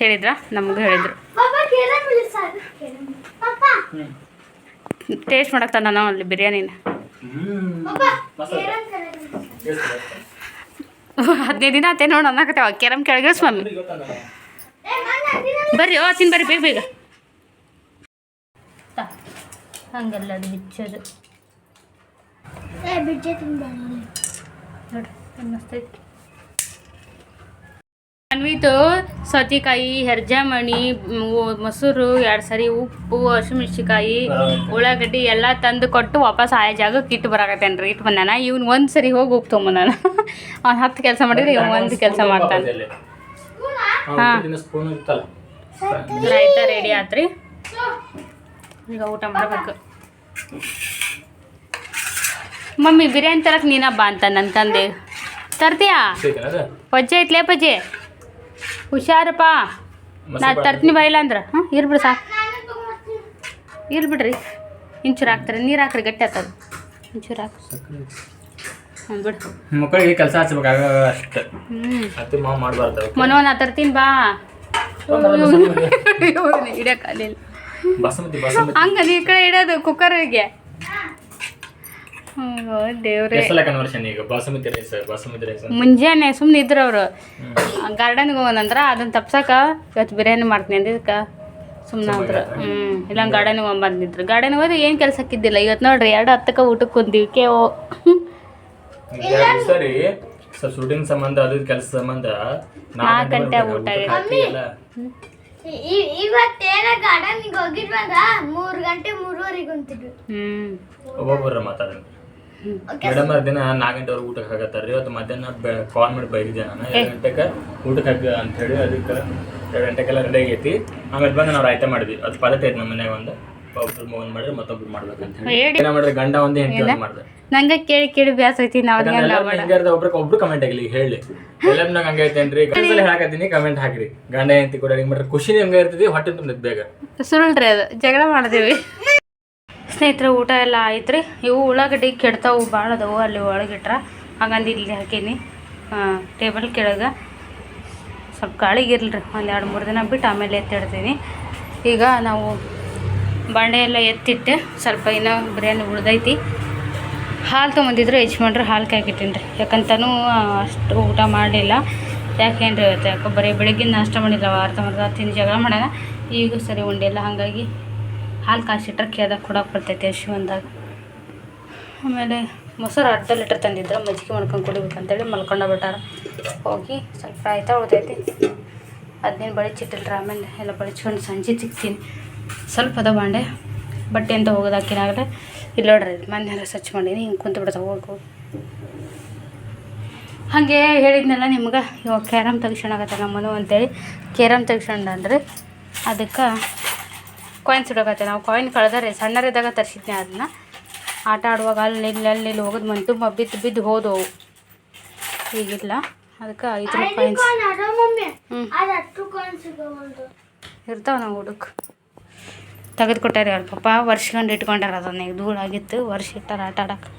ಹೇಳಿದ್ರಾ? ನಮಗೂ ಹೇಳಿದ್ರು. ಟೇಸ್ಟ್ ಮಾಡಕ್ಕೆ ತಂದ ನಾವು ಅಲ್ಲಿ ಬಿರಿಯಾನಿನ. ಹದಿನೈದು ದಿನ ಅತ್ತೆ ನೋಡಿ ಅನ್ನಕತ್ತೇವ. ಕೆರಮ್ ಕೆಳಗೆ ಸ್ವಾಮಿ. ಬರ್ರಿ ಓ ತಿನ್ ಬರ್ರಿ ಬೇಗ ಬೇಗ. ಹಂಗಲ್ಲ ಅದು ಬಿಚ್ಚೋದು. ನೋಡ್ರಿ ಹೆಂಗ್ ನೋಡಿ ಐತಿ. ಅನ್ವಿತು ಸೌತೆಕಾಯಿ ಹೆರ್ಜಾಮಣಿ ಮೊಸರು ಎರಡು ಸರಿ ಉಪ್ಪು ಹಸಿಮೆಣ್ಸಿಕಾಯಿ ಉಳ್ಳಾಗಡ್ಡಿ ಎಲ್ಲ ತಂದು ಕೊಟ್ಟು ವಾಪಸ್ ಆಯಾ ಜಾಗಕ್ಕೆ ಇಟ್ಟು ಬರಾಕತ್ತೇನ್ರಿ. ಇಟ್ಟು ಬಂದಾನ ಇವ್ನು ಒಂದು ಸರಿ ಹೋಗಿ ಉಪ್ಪು ತೊಗೊಂಬಂದಾನ (laughs) ಅವ್ನು ಹತ್ತು ಕೆಲಸ ಮಾಡಿದ್ರೆ ಇವ್ನು ಒಂದು ಕೆಲಸ ಮಾಡ್ತಾನೆ. ಹಾಂ ಆಯ್ತಾ ರೆಡಿ ಆತ್ರಿ. ಈಗ ಊಟ ಮಾಡಬೇಕು. ಮಮ್ಮಿ ಬಿರಿಯಾನಿ ತರಕ್ಕೆ ನೀನ ಬಾ ಅಂತ ನನ್ನ ತಂದೆ. ತರ್ತೀಯಾ? ಪಜ್ಜೆ ಐತ್ಲೇ ಪಜ್ಜೆ ಹುಷಾರಪ್ಪ. ನಾ ತರ್ತೀನಿ ಬಾ ಇಲ್ಲ ಅಂದ್ರೆ. ಹಾಂ ಇರ್ಬಿಡು ಸಾಕು. ಇರ್ಬಿಡ್ರಿ ಇಂಚೂರು ಹಾಕ್ತಾರೆ ನೀರು ಹಾಕ್ರಿ ಗಟ್ಟಿ ಆಗ್ತದೆ. ಇಂಚೂರು ಹಾಕು. ಹ್ಞೂ ಬಿಡು. ಮಕ್ಕಳಿಗೆ ಕೆಲಸ ಹಚ್ಬೇಕಾಗ ಅಷ್ಟೇ. ಹ್ಞೂ ಅತಿ ಮಾವು ಮಾಡಬಾರ್ದು ಮನೋ ನಾ ತರ್ತೀನಿ ಬಾ. ಬಸಮತಿ ಹಂಗ ನೀ ಈ ಕಡೆ ಇಡೋದು ಕುಕ್ಕರಿಗೆ ದೇವ್ರೆ. ಎಷ್ಟಲ್ಲ ಕನ್ವರ್ಷನ್ ಈಗ. ಬಾಸುಮತಿ ರೈಸ್ ಬಾಸುಮತಿ ರೈಸ್ ಮುಂಜಾನೆ ಸುಮ್ಮನೆ ಇದ್ರು ಅವರು. ಗಾರ್ಡನ್ಗೆ ಹೋಗೋಣಂದ್ರ ಅದನ್ನ ತಪ್ಸಾಕ ಇವತ್ತು ಬಿರಿಯಾನಿ ಮಾಡ್ತೀನಿ ಅಂದಿದ್ದಕ್ಕೆ. ಸುಮ್ಮನೆ ಅಂದ್ರ. ಹ್ಞೂ ಇಲ್ಲ ಗಾರ್ಡನ್ಗೆ ಹೋಗ್ಬಂದಿದ್ರು ಗಾರ್ಡನ್ಗೆ ಹೋದ್ರೆ ಏನು ಕೆಲಸಕ್ಕಿದ್ದಿಲ್ಲ. ಇವತ್ತು ನೋಡ್ರಿ ಎರಡು ಹತ್ತಕ್ಕೆ ಊಟಕ್ಕೆ ಕುಂದಿವಿ ಕೇವೋ ಓ. ಸರಿ ಶೂಟಿಂಗ್ ಸಂಬಂಧ ಅದು ಕೆಲಸ ಸಂಬಂಧ ನಾಲ್ಕು ಗಂಟೆ ಊಟ ಇವತ್ತೇನ ಗಾರ್ಡನ್ಗೆ ಹೋಗಿದ್ವಾಗ ಮೂರು ಗಂಟೆ ಮೂರುವರೆಗೆ ಕುಂತಿದ್ವಿ. ಹ್ಞೂ ಒಬ್ಬೊಬ್ಬರ ಮಾತಾಡೋಣ. ಮೇಡಮ್ ದಿನ ನಾಲ್ಕು ಗಂಟೆವರೆಗೆ ಊಟಕ್ಕೆ ಹಾಕತ್ತಾರ ಇವತ್ತು ಮಧ್ಯಾಹ್ನ ಕಾಲ್ ಮಾಡಿ ಬೈದಿದ್ದೆ ನಾನು. ಎರಡು ಗಂಟೆಗೆ ಊಟಕ್ಕೆ ಹಾಕಿ ಅಂತ ಹೇಳಿ ಅದಕ್ಕೆ ಎರಡು ಗಂಟೆಗೆಲ್ಲ ರೆಡಿ ಆಗೈತಿ. ಆಮೇಲೆ ಬಂದು ನಾವು ರಾಯ್ತ ಮಾಡಿದ್ವಿ. ಅದು ಪದ್ಧತಿ ಐತೆ ನಮ್ಮ ಮನ್ಯಾಗ ಒಂದು. ಒಬ್ರು ಒಂದು ಮಾಡಿದ್ರೆ ಮತ್ತೊಬ್ರು ಮಾಡ್ಬೇಕಂತ ಹೇಳಿ. ಹೇಳಿ. ಏನ ಮಾಡಿದ್ರೆ ಗಂಡ ಒಂದೇ ಹೆಂಡತಿ ಒಂದು ಮಾಡಿದೆ. ನಂಗೆ ಕೇಳಿ ಕೇಳಿ ಬ್ಯಾಸ ಐತಿ ನಾವು ಹಿಂಗೆ ಒಬ್ರಿಗೆ ಒಬ್ರು ಕಮೆಂಟ್ ಆಗಲಿ ಹೇಳಿ. ಹೇಳಿ ಎಲ್ಲಮ್ನಾಗ ಹಂಗೆ ಐತೇನ್ರಿ ಕನ್ಸಲ್ಲಿ ಹಾಕತ್ತೀನಿ ಕಮೆಂಟ್ ಹಾಕ್ರಿ. ಗಂಡ ಹೆಂಡತಿ ಕೂಡ ಹಿಂಗೆ ಮಾಡ್ರಿ ಖುಷಿ ಹಂಗೆ ಇರ್ತೈತಿ ಹೊಟ್ಟೆ ತುಂಬಿದ್ ಬೇಗ. ಸುಳ್ಳ್ರಿ ಅದು. ಜಗಳ ಮಾಡಿದೀವಿ (laughs) ಸ್ನೇಹಿತರೆ, ಊಟ ಎಲ್ಲ ಆಯ್ತು ರೀ ಇವು ಉಳ್ಳಾಗಡ್ಡಿ ಕೆಡ್ತಾವು ಭಾಳ ಅದಾವು ಅಲ್ಲಿ ಒಳಗಿಟ್ರೆ. ಹಾಗಂದು ಇಲ್ಲಿ ಹಾಕೀನಿ. ಟೇಬಲ್ ಕೆಳಗೆ. ಸ್ವಲ್ಪ ಗಾಳಿಗಿರ್ಲಿ ರೀ ಒಂದು ಎರಡು ಮೂರು ದಿನ ಬಿಟ್ಟು ಆಮೇಲೆ ಎತ್ತಿಡ್ತೀನಿ. ಈಗ ನಾವು ಬಾಂಡೆ ಎಲ್ಲ ಎತ್ತಿಟ್ಟೆ ಸ್ವಲ್ಪ ಇನ್ನೂ ಬಿರಿಯಾನಿ ಉಳ್ದೈತಿ. ಹಾಲು ತೊಗೊಂಡಿದ್ರು ಯಜಮಾನ್ರು ಹಾಲು ಕಾಯ್ಕಿಟ್ಟೀನಿ ರೀ ಯಾಕಂತನೂ ಅಷ್ಟು ಊಟ ಮಾಡಲಿಲ್ಲ. ಯಾಕೇನ್ರಿ ಇವತ್ತು ಯಾಕೆ ಬರೀ ಬೆಳಗ್ಗೆ ನಾಷ್ಟ ಮಾಡಿಲ್ಲ, ವಾರ ತಮ್ಮ ತಿಂದು ಜಗಳ ಮಾಡೋಣ ಈಗ ಸರಿ ಉಂಡಿಲ್ಲ, ಹಾಗಾಗಿ ಹಾಲು ಕಾಯಿಸಿಟ್ರೆ ಕೇಳ್ದಾಗ ಕೊಡೋಕೆ ಬರ್ತೈತೆ ಶಿವನ್ದಾಗ. ಆಮೇಲೆ ಮೊಸರು ಅರ್ಧ ಲೀಟ್ರ್ ತಂದಿದ್ರು ಮಜ್ಜಿಗೆ ಮಾಡ್ಕೊಂಡು ಕುಡಿಬೇಕಂತೇಳಿ ಮಲ್ಕೊಂಡು ಬಿಟ್ಟಾರ. ಹೋಗಿ ಸ್ವಲ್ಪ ಆಯ್ತಾ ಉಳ್ದೈತಿ. ಅದನ್ನೇನು ಬಳಿಚಿಟ್ಟಿಲ್ರಿ ಆಮೇಲೆ ಎಲ್ಲ ಬಳಿಚ್ಕೊಂಡು ಸಂಜೆ ಸಿಗ್ತೀನಿ ಸ್ವಲ್ಪ ಅದ ಬಾಂಡೆ. ಬಟ್ಟೆ ಅಂತ ಹೋಗೋದಾಕಿನಾಗಲೇ ಇಲ್ಲ ನೋಡ್ರಿ ಮನೆಯೆಲ್ಲ ಸ್ವಚ್ಛ ಮಾಡೀನಿ, ಹಿಂಗೆ ಕುಂತು ಬಿಡ್ತಾವೆ ಹೋಗಿ ಹೋಗಿ. ಹೇಳಿದ್ನಲ್ಲ ನಿಮ್ಗೆ, ಇವಾಗ ಕ್ಯಾರಮ್ ತೆಗಿಸ್ಕೊಳಕತ್ತ ನಮ್ಮನು ಅಂತೇಳಿ. ಕ್ಯಾರಮ್ ತೆಗಿಸ್ಕೊಂಡ ಅಂದ್ರೆ ಅದಕ್ಕೆ ಕಾಯಿನ್ಸ್ ಇಡೋಕತ್ತೆ. ನಾವು ಕಾಯಿನ್ ಕಳೆದರೆ ಸಣ್ಣರಿದ್ದಾಗ ತರಿಸಿದ್ನೆ ಅದನ್ನ ಆಟ ಆಡುವಾಗ ಅಲ್ಲಿ ಅಲ್ಲಿ ಹೋಗೋದು ಮನೆ ತುಂಬ ಬಿದ್ದು ಬಿದ್ದು ಹೋದವು. ಈಗಿಲ್ಲ. ಅದಕ್ಕೆ ಐದು ಕಾಯಿನ್ಸ್ ಹ್ಞೂ ಇರ್ತಾವೆ ನಾವು ಹುಡುಕ್. ತೆಗೆದುಕೊಟ್ಟಾರೆ ಅವ್ರ ಪಾಪ ವರ್ಷಗಂಡು ಇಟ್ಕೊಂಡಾರ ಅದನ್ನ. ಈಗ ಧೂಳಾಗಿತ್ತು ವರ್ಷ ಇಟ್ಟಾರ ಆಟ ಆಡಕ್ಕೆ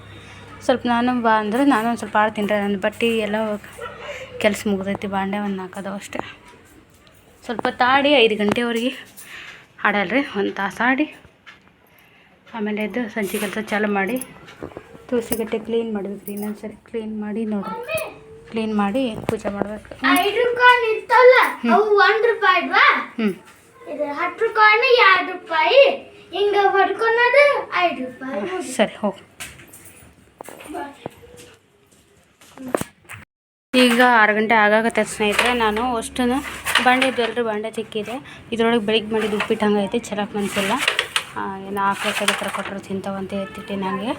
ಸ್ವಲ್ಪ ನಾನು ಬಾ ಅಂದ್ರೆ ನಾನು ಒಂದು ಸ್ವಲ್ಪ ಆಡ್ತೀನಿ ರೀ ನನ್ನ ಬಟ್ಟೆ ಎಲ್ಲ ಕೆಲಸ ಮುಗ್ದೈತಿ. ಬಾಂಡೆ ಒಂದು ಹಾಕೋದು ಅಷ್ಟೇ. ಸ್ವಲ್ಪ ತಾಡಿ ಐದು ಗಂಟೆವರೆಗೆ. ಆಡಲ್ರಿ ಒಂದು ತಾಸು ಆಡಿ ಆಮೇಲೆ ಎದ್ದು ಸಂಜೆ ಕೆಲಸ ಚಾಲು ಮಾಡಿ. ತುಳಸಿ ಗಟ್ಟೆ ಕ್ಲೀನ್ ಮಾಡ್ಬೇಕು ರೀ. ಇನ್ನೊಂದು ಸರಿ ಕ್ಲೀನ್ ಮಾಡಿ ನೋಡ್ರಿ. ಕ್ಲೀನ್ ಮಾಡಿ ಪೂಜೆ ಮಾಡಬೇಕು. ಹ್ಞೂ ಇದು ಹತ್ತು ಕಾಯಿನ್ ಎರಡು ರೂಪಾಯಿ. ಹಿಂಗೆ ಹೊಡ್ಕೊಳೋದು ಐದು ರೂಪಾಯಿ. ಸರಿ ಹೋಗಿ. ಈಗ ಆರು ಗಂಟೆ ಆಗಾಗತ್ತೆ ಸ್ನೇಹಿತರೆ. ನಾನು ಅಷ್ಟು ಬಾಂಡೆ ಇದ್ದಲ್ರಿ ಬಾಂಡೆ ತಿಕ್ಕಿದೆ ಇದ್ರೊಳಗೆ ಬೆಳಿಗ್ಗೆ ಮಾಡಿದ ಉಪ್ಪಿಟ್ಟು ಹಂಗೈತೆ ಚೆನ್ನಾಗಿ ಆ, ಏನು ಕಡೆ ಥರ ಕೊಟ್ಟರು ತಿಂತಾವಂತ ಎತ್ತಿಟ್ಟೆ ನನಗೆ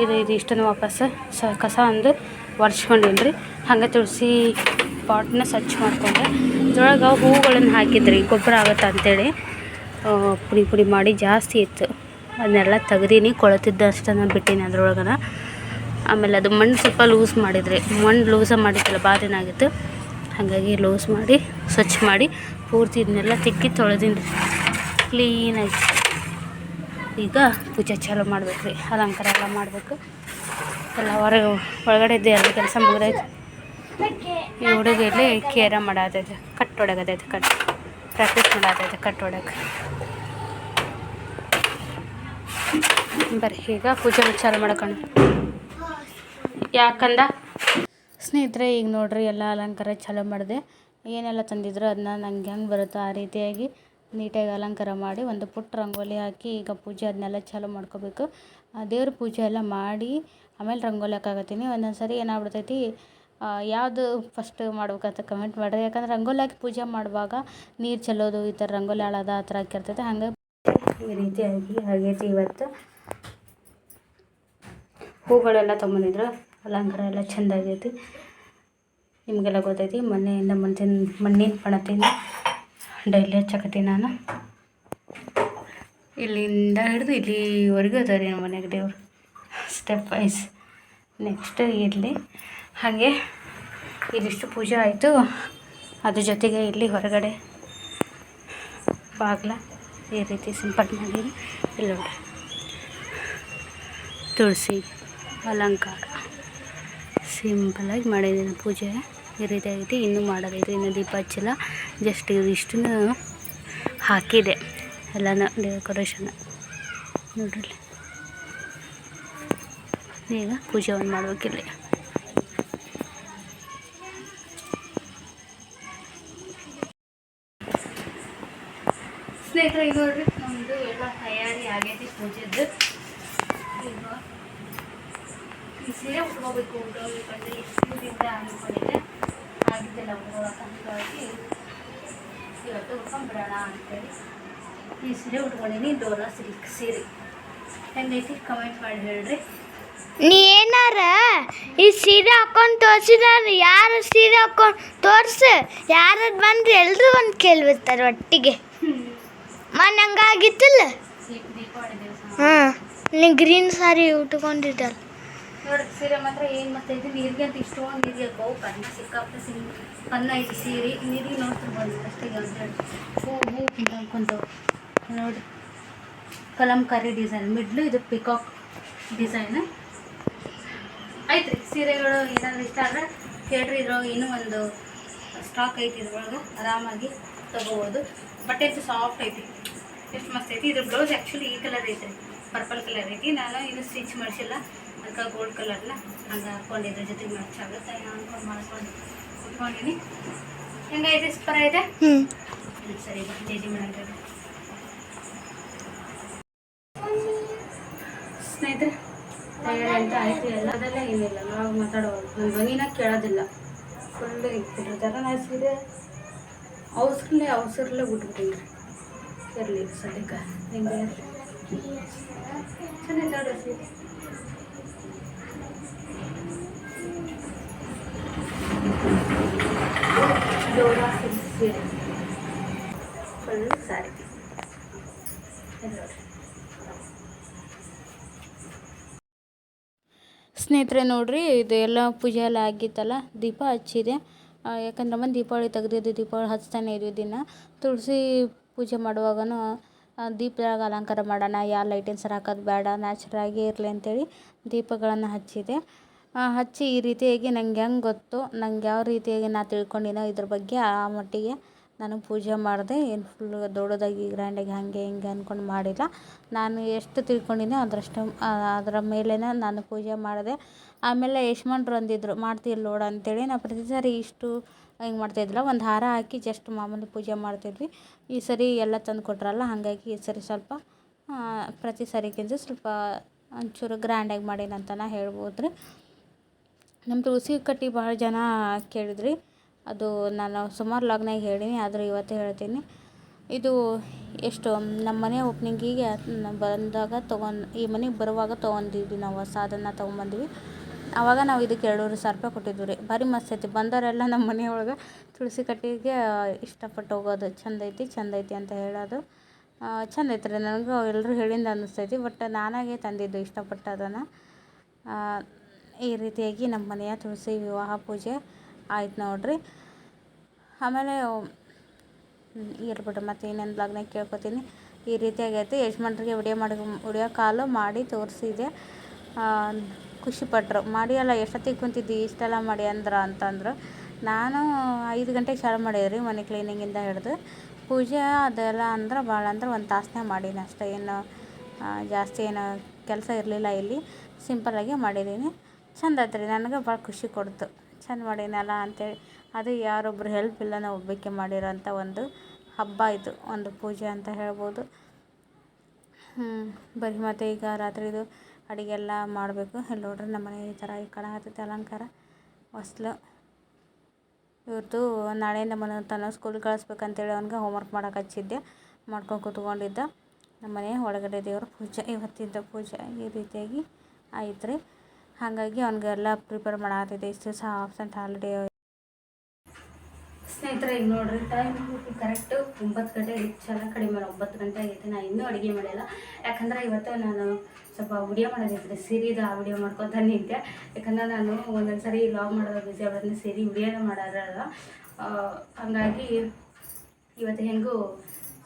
ಇದು ಇದು ಇಷ್ಟನ್ನು ವಾಪಸ್ಸು ಸ ಕಸ ಒಂದು ಒರೆಸ್ಕೊಂಡೀನಿ ರೀ ಹಂಗೆ ತುಳಸಿ ಪಾಟ್ನ ಸ್ವಚ್ಛ ಮಾಡಿಕೊಂಡೆ ಇದ್ರೊಳಗೆ ಹೂವುಗಳನ್ನು ಹಾಕಿದ್ರಿ ಗೊಬ್ಬರ ಆಗುತ್ತೆ ಅಂತೇಳಿ. ಆ, ಪುಡಿ ಪುಡಿ ಮಾಡಿ ಜಾಸ್ತಿ ಇತ್ತು. ಅದನ್ನೆಲ್ಲ ತೆಗ್ದೀನಿ ಕೊಳತಿದ್ದ ಅಷ್ಟನ್ನು ಬಿಟ್ಟೀನಿ ಅದ್ರೊಳಗನ. ಆಮೇಲೆ ಅದು ಮಣ್ಣು ಸ್ವಲ್ಪ ಲೂಸ್ ಮಾಡಿದ್ರಿ. ಮಣ್ಣು ಲೂಸ ಮಾಡಿದ್ದಿಲ್ಲ ಭಾಳ ದಿನ ಆಗಿತ್ತು. ಹಾಗಾಗಿ ಲೂಸ್ ಮಾಡಿ, ಸ್ವಚ್ಛ ಮಾಡಿ, ಪೂರ್ತಿ ಇದನ್ನೆಲ್ಲ ತಿಕ್ಕಿ ತೊಳೆದಿನಿ ಕ್ಲೀನಾಗಿ ಈಗ ಪೂಜೆ ಚಾಲು ಮಾಡ್ಬೇಕು ರೀ ಅಲಂಕಾರ ಎಲ್ಲ ಮಾಡಬೇಕು. ಎಲ್ಲ ಹೊರಗೆ, ಒಳಗಡೆ ಇದ್ದೆ ಎಲ್ಲ ಕೆಲಸ ಮುಗಿದೈತೆ. ಈ ಹುಡುಗ ಇಲ್ಲಿ ಕೇರ ಮಾಡೋದೈತೆ ಕಟ್ ಹೊಡಗತೈತೆ ಕಟ್. ಪ್ರಾಕ್ಟೀಸ್ ಮಾಡೋದೈತೆ ಕಟ್ ಹೊಡಕ್ಕೆ ಬರ್ರಿ, ಈಗ ಪೂಜೆ ಚಾಲು ಮಾಡ್ಕೊಂಡು ಯಾಕಂದ? ಸ್ನೇಹಿತರೆ, ಈಗ ನೋಡ್ರಿ ಎಲ್ಲ ಅಲಂಕಾರ ಚಲೋ ಮಾಡಿದೆ. ಏನೆಲ್ಲ ತಂದಿದ್ರು ಅದನ್ನ ನಂಗೆ ಹೆಂಗೆ ಬರುತ್ತೋ ಆ ರೀತಿಯಾಗಿ ನೀಟಾಗಿ ಅಲಂಕಾರ ಮಾಡಿ ಒಂದು ಪುಟ್ಟ ರಂಗೋಲಿ ಹಾಕಿ ಈಗ ಪೂಜೆ ಅದನ್ನೆಲ್ಲ ಚಾಲೂ ಮಾಡ್ಕೋಬೇಕು. ದೇವ್ರ ಪೂಜೆ ಎಲ್ಲ ಮಾಡಿ ಆಮೇಲೆ ರಂಗೋಲಿ ಹಾಕಾಕತ್ತೀನಿ. ಒಂದೊಂದು ಸರಿ ಏನಾಗ್ಬಿಡ್ತೈತಿ ಯಾವುದು ಫಸ್ಟ್ ಮಾಡ್ಬೇಕಂತ ಕಮೆಂಟ್ ಮಾಡಿರಿ. ಯಾಕಂದ್ರೆ ರಂಗೋಲಿ ಹಾಕಿ ಪೂಜೆ ಮಾಡುವಾಗ ನೀರು ಚೆಲ್ಲೋದು, ಈ ಥರ ರಂಗೋಲಿ ಹಾಳದ ಆ ಥರ ಹಾಕಿರ್ತೈತೆ. ಹಂಗೆ ಈ ರೀತಿಯಾಗಿ ಆಗೈತಿ ಇವತ್ತು. ಹೂಗಳೆಲ್ಲ ತೊಗೊಂಬಂದಿದ್ರು? ಅಲಂಕಾರ ಎಲ್ಲ ಚೆಂದ ಆಗೈತಿ. ನಿಮಗೆಲ್ಲ ಗೊತ್ತೈತಿ ಮೊನ್ನೆಯಿಂದ ಮಣ್ಣಿನ ಮಣ್ಣಿನ ಪಣತೀನಿ ಡೈಲಿ ಹಚ್ಚಕತ್ತೀನಿ ನಾನು. ಇಲ್ಲಿಂದ ಹಿಡಿದು ಇಲ್ಲಿವರೆಗೂ ಅದ ರೀ ನಮ್ಮ ಮನೆಗೆ ದೇವ್ರು. ಸ್ಟೆಪ್ ವೈಸ್ ನೆಕ್ಸ್ಟ್ ಇರಲಿ ಹಾಗೆ ಇದಿಷ್ಟು ಪೂಜೆ ಆಯಿತು. ಅದ್ರ ಜೊತೆಗೆ ಇಲ್ಲಿ ಹೊರಗಡೆ ಬಾಗ್ಲ ಈ ರೀತಿ ಸಿಂಪಲ್ ಮಾಡಿದ್ದೀನಿ ಇಲ್ಲಿ ತುಳಸಿ ಅಲಂಕಾರ. ಸಿಂಪಲಾಗಿ ಮಾಡಿದ್ದೀನಿ ಪೂಜೆ. ಈ ರೀತಿ ಆಗಿದೆ ಇನ್ನೂ ಮಾಡೋದೈತಿ, ಇನ್ನು ದೀಪ ಹಚ್ಚಿಲ್ಲ. ಜಸ್ಟ್ ಇದಿಷ್ಟನ್ನು ಹಾಕಿದೆ, ಎಲ್ಲನ ಡೆಕೋರೇಷನ್ ನೋಡ್ರಿ ಈಗ ಪೂಜೆ ಒಂದು ಮಾಡ್ಬೇಕಿಲ್ಲಿ ಸ್ನೇಹಿತರೆ ಇದು ನೋಡ್ರಿ ನಮ್ಮದು ಎಲ್ಲ ತಯಾರಿ ಆಗೈತಿ ಪೂಜೆದ್ದು ಈಗ ಈ ಸೀರೆ ಉಟ್ಕೋಬೇಕು ಉಟ್ಕೋಬೇಕಂದ್ರೆ ಎಷ್ಟು ದಿನದಿಂದ ಅಂದ್ಕೊಂಡಿದ್ದೆ ಆಗಿದ್ದೆಲ್ಲ ಉಟ್ಕೊಳಕ್ಕೆ ಹಾಗಾಗಿ ಇವತ್ತು ಉಟ್ಕೊಂಡ್ಬಿಡೋಣ ಅಂತೇಳಿ ಈ ಸೀರೆ ಉಟ್ಕೊಂಡಿನಿ ಡೋಲಾ ಸಿಲ್ಕ್ ಸೀರೆ. ಹೆಂಗೈತಿ ಕಮೆಂಟ್ ಮಾಡಿ ಹೇಳ್ರಿ. ನೀ ಏನಾರ ಈ ಸೀರೆ ಹಾಕೊಂಡು ತೋರಿಸಿದಾರ ಯಾರು ಸೀರೆ ಹಾಕೊಂಡು ತೋರಿಸು? ಯಾರು ಬಂದ್ರೆ ಎಲ್ಲರೂ ಒಂದು ಕೇಳ್ಬಿಡ್ತಾರೆ ಒಟ್ಟಿಗೆ. ಮನೆ ಹಂಗಾಗಿತ್ತಲ್ಲ? ಹಾಂ ನೀ ಗ್ರೀನ್ ಸಾರಿ ಉಟ್ಕೊಂಡಿದ್ದಲ್ಲ. ನೋಡಿ, ಸೀರೆ ಮಾತ್ರ ಏನು ಮಾಡ್ತೈತಿ ನೀರಿಗೆ ಅಂತ ಇಷ್ಟೊಂದು ನೀರಿಗೆ ಬೌ ಪನ್ನ ಸಿಕ್ಕಾಪಟ್ಟೆ ಸಿಂಗ್ ಪನ್ನ ಐತಿ ಸೀರೆ, ನೀರಿಗೆ ನೋಡ್ತಿರ್ಬೋದು ಅಷ್ಟೇ ಹೇಳಿ. ಹೂ ಹೂ ಕುಂತವು ನೋಡಿ. ಕಲಂಕಾರಿ ಡಿಸೈನ್ ಮಿಡ್ಲು ಇದು ಪಿಕಾಕ್ ಡಿಸೈನ್ ಐತ್ರಿ ಸೀರೆಗಳು ಏನಾದ್ರೂ ಇಷ್ಟ ಆದರೆ ಕೇಳ್ರಿ, ಇದ್ರೊಳಗೆ ಇನ್ನೂ ಒಂದು ಸ್ಟಾಕ್ ಐತಿ ಇದ್ರೊಳಗೆ, ಆರಾಮಾಗಿ ತಗೋಬೋದು. ಬಟ್ಟೆ ಎಷ್ಟು ಸಾಫ್ಟ್ ಐತಿ. ಎಷ್ಟು ಮಸ್ತ್ ಐತಿ. ಇದ್ರ ಬ್ಲೌಸ್ ಆ್ಯಕ್ಚುಲಿ ಈ ಕಲರ್ ಐತ್ರಿ. ಪರ್ಪಲ್ ಕಲರ್ ಐತಿ. ನಾನು ಇನ್ನೂ ಸ್ಟಿಚ್ ಮಾಡಿಸಿಲ್ಲ. ಅದಕ್ಕೆ ಗೋಲ್ಡ್ ಕಲರ್ನ ಹಂಗೆ ಹಾಕ್ಕೊಂಡಿದ್ರ ಜೊತೆಗೆ ಮ್ಯಾಚ್ ಆಗುತ್ತೆ ಅನ್ಕೊಂಡು ಮಾಡ್ಕೊಂಡು ಕುತ್ಕೊಂಡಿನಿ. ಹೆಂಗೈತೆ? ಸ್ಪರ ಇದೆ ಹ್ಞೂ ಸರಿ ಜೇಜಿ ಮೇಡಮ್ ಸ್ನೇಹಿತರೆ ಅಂತ ಆಯಿತು ಎಲ್ಲದೆಲ್ಲ ಏನಿಲ್ಲ ನಾವು ಮಾತಾಡೋದು. ನನ್ನ ಧ್ವನಿನ ಕೇಳೋದಿಲ್ಲ. ಫುಲ್ ಇಟ್ಬಿಟ್ಟಿರ್ತಾರೆ. ನಾ ಸೀರೆ ಅವಸರಲ್ಲೇ ಅವಸರಲ್ಲೇ ಬಿಟ್ಬಿಟ್ಟಿನಿ ಇರಲಿ ಸದ್ಯಕ್ಕೆ. ಹಿಂಗೆ? ಚೆನ್ನಾಗಿ ಸೀರೆ ಸ್ನೇಹಿತರೆ ನೋಡ್ರಿ ಇದು ಎಲ್ಲ ಪೂಜೆ ಎಲ್ಲ ಆಗಿತ್ತಲ್ಲ, ದೀಪ ಹಚ್ಚಿದೆ. ಯಾಕಂದ್ರೆ ನಮ್ಮ ದೀಪಾವಳಿ ತೆಗೆದಿದ್ದು ದೀಪಾವಳಿ ಹಚ್ತಾನೆ ಇದ್ವಿ ದಿನ. ತುಳಸಿ ಪೂಜೆ ಮಾಡುವಾಗನೂ ದೀಪದಾಗ ಅಲಂಕಾರ ಮಾಡೋಣ ಯಾವ ಲೈಟಿನ ಸರ ಹಾಕೋದು ಬೇಡ ನ್ಯಾಚುರಾಗಿ ಇರಲಿ ಅಂತೇಳಿ ದೀಪಗಳನ್ನು ಹಚ್ಚಿದೆ. ಹಚ್ಚಿ ಈ ರೀತಿಯಾಗಿ ನಂಗೆ ಹೆಂಗೆ ಗೊತ್ತು, ನಂಗೆ ಯಾವ ರೀತಿಯಾಗಿ ನಾ ತಿಳ್ಕೊಂಡಿನೋ ಇದ್ರ ಬಗ್ಗೆ ಆ ಮಟ್ಟಿಗೆ ನಾನು ಪೂಜೆ ಮಾಡಿದೆ. ಏನು ಫುಲ್ ದೊಡ್ಡದಾಗಿ ಗ್ರ್ಯಾಂಡಾಗಿ ಹಾಗೆ ಹಿಂಗೆ ಅಂದ್ಕೊಂಡು ಮಾಡಿಲ್ಲ. ನಾನು ಎಷ್ಟು ತಿಳ್ಕೊಂಡಿನೋ ಅದರಷ್ಟು ಅದರ ಮೇಲೇ ನಾನು ಪೂಜೆ ಮಾಡಿದೆ. ಆಮೇಲೆ ಯಶ್ಮಂಟ್ರು ಅಂದಿದ್ರು ಮಾಡ್ತಿಲ್ಲ ನೋಡು ಅಂತೇಳಿ. ನಾ ಪ್ರತಿ ಸಾರಿ ಇಷ್ಟು ಹಿಂಗೆ ಮಾಡ್ತಾಯಿದ್ದಿಲ್ಲ ಒಂದು ಹಾರ ಹಾಕಿ ಜಸ್ಟ್ ಮಾಮೂಲಿ ಪೂಜೆ ಮಾಡ್ತಿದ್ವಿ ಈ ಸರಿ ಎಲ್ಲ ತಂದು ಕೊಟ್ರಲ್ಲ, ಹಾಗಾಗಿ ಈ ಸರಿ ಸ್ವಲ್ಪ ಪ್ರತಿ ಸಾರಿಗಿಂತ ಸ್ವಲ್ಪ ಒಂಚೂರು ಗ್ರ್ಯಾಂಡಾಗಿ ಮಾಡೀನಿ ಅಂತ ನಾ ಹೇಳ್ಬೋದು ನಮ್ಮ ತುಳಸಿ ಕಟ್ಟಿ ಭಾಳ ಜನ ಕೇಳಿದ್ರಿ. ಅದು ನಾನು ಸುಮಾರು ಲಾಗ್ನಾಗ ಹೇಳೀನಿ, ಆದರೂ ಇವತ್ತು ಹೇಳ್ತೀನಿ. ಇದು ಎಷ್ಟು ನಮ್ಮ ಮನೆ ಓಪ್ನಿಂಗಿಗೆ ಬಂದಾಗ ತೊಗೊಂಡು, ಈ ಮನೆಗೆ ಬರುವಾಗ ತೊಗೊಂಡಿದ್ವಿ ನಾವು ಸಾಧನ ತೊಗೊಂಬಂದ್ವಿ. ಆವಾಗ ನಾವು ಇದಕ್ಕೆ ಎರಡೂವರೆ ಸಾವಿರ ರೂಪಾಯಿ ಕೊಟ್ಟಿದ್ವಿ ರೀ. ಭಾರಿ ಮಸ್ತ್ ಐತಿ. ಬಂದವರೆಲ್ಲ ನಮ್ಮ ಮನೆಯೊಳಗೆ ತುಳಸಿ ಕಟ್ಟಿಗೆ ಇಷ್ಟಪಟ್ಟು ಹೋಗೋದು. ಚಂದ ಐತಿ ಚಂದ ಐತಿ ಅಂತ ಹೇಳೋದು. ಚೆಂದ ಐತೆ ರೀ ನನಗೂ ಎಲ್ಲರೂ ಹೇಳಿಂದ ಅನ್ನಿಸ್ತೈತಿ ಬಟ್ ನಾನಾಗೆ ತಂದಿದ್ದು ಇಷ್ಟಪಟ್ಟು ಅದನ್ನು ಈ ರೀತಿಯಾಗಿ ನಮ್ಮ ಮನೆಯ ತುಳಸಿ ವಿವಾಹ ಪೂಜೆ ಆಯ್ತು ನೋಡ್ರಿ. ಆಮೇಲೆ ಇರ್ಬಿಟ್ಟು ಮತ್ತು ಇನ್ನೊಂದು ಬ್ಲಾಗ್ನಾಗ ಕೇಳ್ಕೊತೀನಿ. ಈ ರೀತಿಯಾಗೈತೆ ಯಜಮಾನ್ರಿಗೆ ವಿಡಿಯೋ ಮಾಡಿ ವಿಡಿಯೋ ಕಾಲು ಮಾಡಿ ತೋರಿಸಿದೆ. ಖುಷಿಪಟ್ಟರು ಮಾಡಿ ಅಲ್ಲ, ಎಷ್ಟೊತ್ತಿಗೆ ಕುಂತಿದ್ದಿ, ಇಷ್ಟೆಲ್ಲ ಮಾಡಿ ಅಂದ್ರ ಅಂತಂದ್ರು. ನಾನು ಐದು ಗಂಟೆಗೆ ಚಾಲು ಮಾಡಿದೆ ರೀ ಮನೆ ಕ್ಲೀನಿಂಗಿಂದ ಹಿಡಿದು. ಪೂಜೆ ಅದೆಲ್ಲ ಅಂದ್ರೆ ಭಾಳ ಅಂದ್ರೆ ಒಂದು ತಾಸನೇ ಮಾಡೀನಿ ಅಷ್ಟೇ. ಏನು ಜಾಸ್ತಿ ಏನು ಕೆಲಸ ಇರಲಿಲ್ಲ ಇಲ್ಲಿ. ಸಿಂಪಲ್ಲಾಗಿ ಮಾಡಿದ್ದೀನಿ ಚಂದ ಆಯ್ತು ರೀ. ನನಗೆ ಭಾಳ ಖುಷಿ ಕೊಡ್ತು. ಚಂದ ಮಾಡೀನಲ್ಲ ಅಂತೇಳಿ. ಅದು ಯಾರೊಬ್ರು ಹೆಲ್ಪ್ ಇಲ್ಲ ನಾ ಒಬ್ಬಾಕೆ ಮಾಡಿರೋಂಥ ಒಂದು ಹಬ್ಬ ಇದು, ಒಂದು ಪೂಜೆ ಅಂತ ಹೇಳ್ಬೋದು. ಬರೀ ಮತ್ತು ಈಗ ರಾತ್ರಿದು ಅಡುಗೆ ಎಲ್ಲ ಮಾಡಬೇಕು. ಇಲ್ಲಿ ನೋಡ್ರಿ ನಮ್ಮ ಮನೆ ಈ ಥರ ಈ ಕಡೆ ಹತ್ತೈತೆ ಅಲಂಕಾರ. ಹೊಸ್ಲು. ಇವ್ರದ್ದು ನಾಳೆಯಿಂದ ಮನೆ ತನ್ನ ಸ್ಕೂಲಿಗೆ ಕಳಿಸ್ಬೇಕಂತೇಳಿ ಅವ್ನಿಗೆ ಹೋಮ್ವರ್ಕ್ ಮಾಡೋಕೆ ಹಚ್ಚಿದ್ದೆ. ಮಾಡ್ಕೊಂಡು ಕೂತ್ಕೊಂಡಿದ್ದ. ನಮ್ಮ ಮನೆ ಒಳಗಡೆ ದೇವ್ರ ಪೂಜೆ ಇವತ್ತಿದ್ದ ಪೂಜೆ ಈ ರೀತಿಯಾಗಿ ಆಯ್ತು ರೀ. ಹಾಗಾಗಿ ಅವ್ನಿಗೆಲ್ಲ ಪ್ರಿಪೇರ್ ಮಾಡಾತಿದ್ದೆ ಇಷ್ಟು ದಿವಸ ಆಬ್ಸೆಂಟ್ ಹಾಲಿಡೇ ಸ್ನೇಹಿತರೆ, ಈಗ ನೋಡ್ರಿ ಟೈಮ್ ಕರೆಕ್ಟು ಒಂಬತ್ತು ಗಂಟೆ ಹೆಚ್ಚಲ್ಲ ಕಡಿಮೆ ಒಂಬತ್ತು ಗಂಟೆ ಆಗೈತೆ. ನಾನು ಇನ್ನೂ ಅಡುಗೆ ಮಾಡಿಲ್ಲ. ಯಾಕಂದ್ರೆ ಇವತ್ತು ನಾನು ಸ್ವಲ್ಪ ವಿಡಿಯೋ ಮಾಡೋದಿದ್ರೆ ಸೀರೆದು ಆ ವಿಡಿಯೋ ಮಾಡ್ಕೊತ ನಿಂತೆ. ಯಾಕಂದ್ರೆ ನಾನು ಒಂದೊಂದು ಸರಿ ಲಾಗ್ ಮಾಡೋದು ಬಿಸಿ ಅವ್ರನ್ನ ಸೀರೆ ವಿಡಿಯೋನ ಮಾಡೋರಲ್ಲ ಹಂಗಾಗಿ ಇವತ್ತು ಹೆಂಗೂ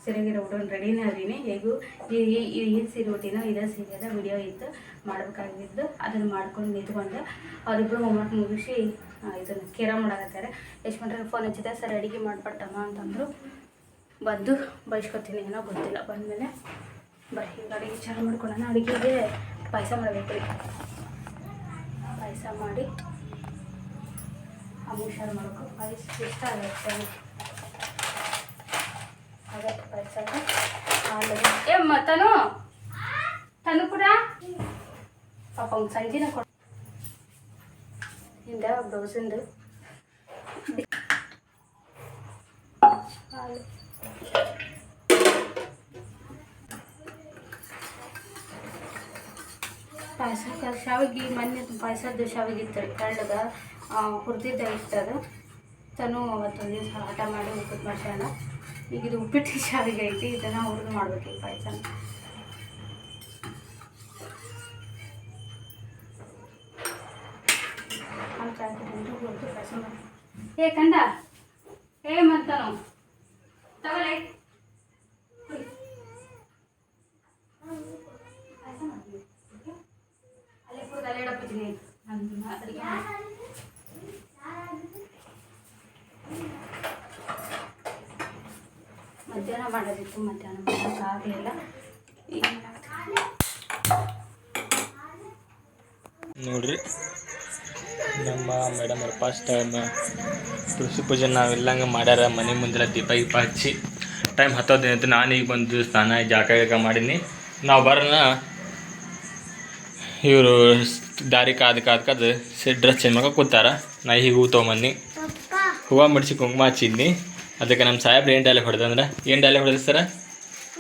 ಸೀರೆಗಿರೋ ಉಡೋಣ ರೆಡಿನೇ ಅದೀನಿ. ಹೇಗೂ ಈ ಈ ಸೀರೆ ಉಟ್ಟಿನೋ ಇದೇ ಸೀರೆದ ವಿಡಿಯೋ ಇತ್ತು, ಮಾಡಬೇಕಾಗಿದ್ದು, ಅದನ್ನು ಮಾಡ್ಕೊಂಡು ನಿಂತ್ಕೊಂಡು. ಅವರಿಬ್ಬರು ಹೋಮ್ವರ್ಕ್ ಮುಗಿಸಿ ಇದನ್ನು ಕೇರ ಮಾಡಕತ್ತಾರೆ. ಯಶ್ವಂಟ್ರಿಗೆ ಫೋನ್ ಹಚ್ಚಿದೆ ಸರ್, ಅಡುಗೆ ಮಾಡಿಬಿಟ್ಟಮ್ಮ ಅಂತಂದರು. ಬಂದು ಬಯಸ್ಕೊತೀನಿ ಏನೋ ಗೊತ್ತಿಲ್ಲ. ಬಂದಮೇಲೆ ಬರ್ರಿ ಈಗ ಅಡುಗೆ ಚಾಲು ಮಾಡ್ಕೊಳ್ಳೋಣ ಅಡುಗೆಗೆ ಪಾಯಸ ಮಾಡಬೇಕು ರೀ ಪಾಯಸ ಮಾಡಿ ಅಮುಷಾರು ಮಾಡ್ಕೊ, ಪಾಯಸ ಇಷ್ಟ ಆಗುತ್ತೆ. ಆಗತ್ತೆ ಪಾಯಸ ಹಾಲು ಏ ತನು? ತನು ಕೂಡ? ಪಾಪ ಅವ್ನು ಸಂಜಿನ ಕೊಡ. ಹಿಂದೆ ಬ್ಲೌಸಿಂದು ಪಾಯಸ, ಶಾವಿಗೆ, ಮೊನ್ನೆ ಪಾಯಸದ್ದು ಶಾವಿಗೆ ಇತ್ತು, ಕಳ್ಳಗ ಹುರಿದಿದ್ದ ಅದು. ತನು ಅವತ್ತೊಂದು ದಿವಸ ಆಟ ಮಾಡಿ ಉಪ್ಪಿಟ್ಟು ಮಾಡ್ಸೋಣ ಈಗ ಇದು ಉಪ್ಪಿಟ್ಟು ಶಾವಿಗೆ ಐತಿ ಇದನ್ನು ಹುರಿದು ಮಾಡ್ಬೇಕು ಪಾಯಸನ ಪಾಯಸ. ಏ ಕಂದ ಏ ಮಂತನು. ತಗೊಳ್ಳಿ ಕುಡಿ. ಪಾಯಸ ಮಾಡಿ ಅಲ್ಲೇ ಕೂತು ಅಲ್ಲೇ ಇಡಪ್ಪಿದ್ದೀನಿ ನನ್ನ ಅಡುಗೆ ಮಧ್ಯಾಹ್ನ ಮಾಡೋದಿತ್ತು, ಮಧ್ಯಾಹ್ನ ಮಾಡೋಕ್ಕಾಗಲಿಲ್ಲ ನೋಡ್ರಿ, ನಮ್ಮ ಮೇಡಮ್ ಅವ್ರ ಫಸ್ಟ್ ಟೈಮ್ ತುಳಸಿ ಪೂಜೆ ನಾವೆಲ್ಲಂಗೆ ಮಾಡ್ಯಾರ, ಮನೆ ಮುಂದೆ ದೀಪ ಗೀಪ ಹಚ್ಚಿ. ಟೈಮ್ ಹತ್ತೋದು ಅಂತ ನಾನು ಈಗ ಬಂದು ಸ್ನಾನ ಜಾಕ ಗೀಕ ಮಾಡೀನಿ. ನಾವು ಬರೋಣ. ಇವರು ದಾರಿ ಕಾದು ಕಾದು ಕಾದು ಡ್ರೆಸ್ ಮಾಡ್ಕೊಂಡು ಕೂತಾರ. ನಾ ಈಗ ಹೂ ತೊಗೊಂಬನ್ನಿ. ಹೂವು ಮಡಿಸಿ ಕುಂಕುಮ ಹಚ್ಚಿದ್ನಿ. ಅದಕ್ಕೆ ನಮ್ಮ ಸಾಹೇಬ್ರು ಏನು ಡೈಲಾಗ್ ಹೊಡೆದಂದ್ರೆ ಏನು ಡೈಲಾಗ್ ಹೊಡೆದ ಸರ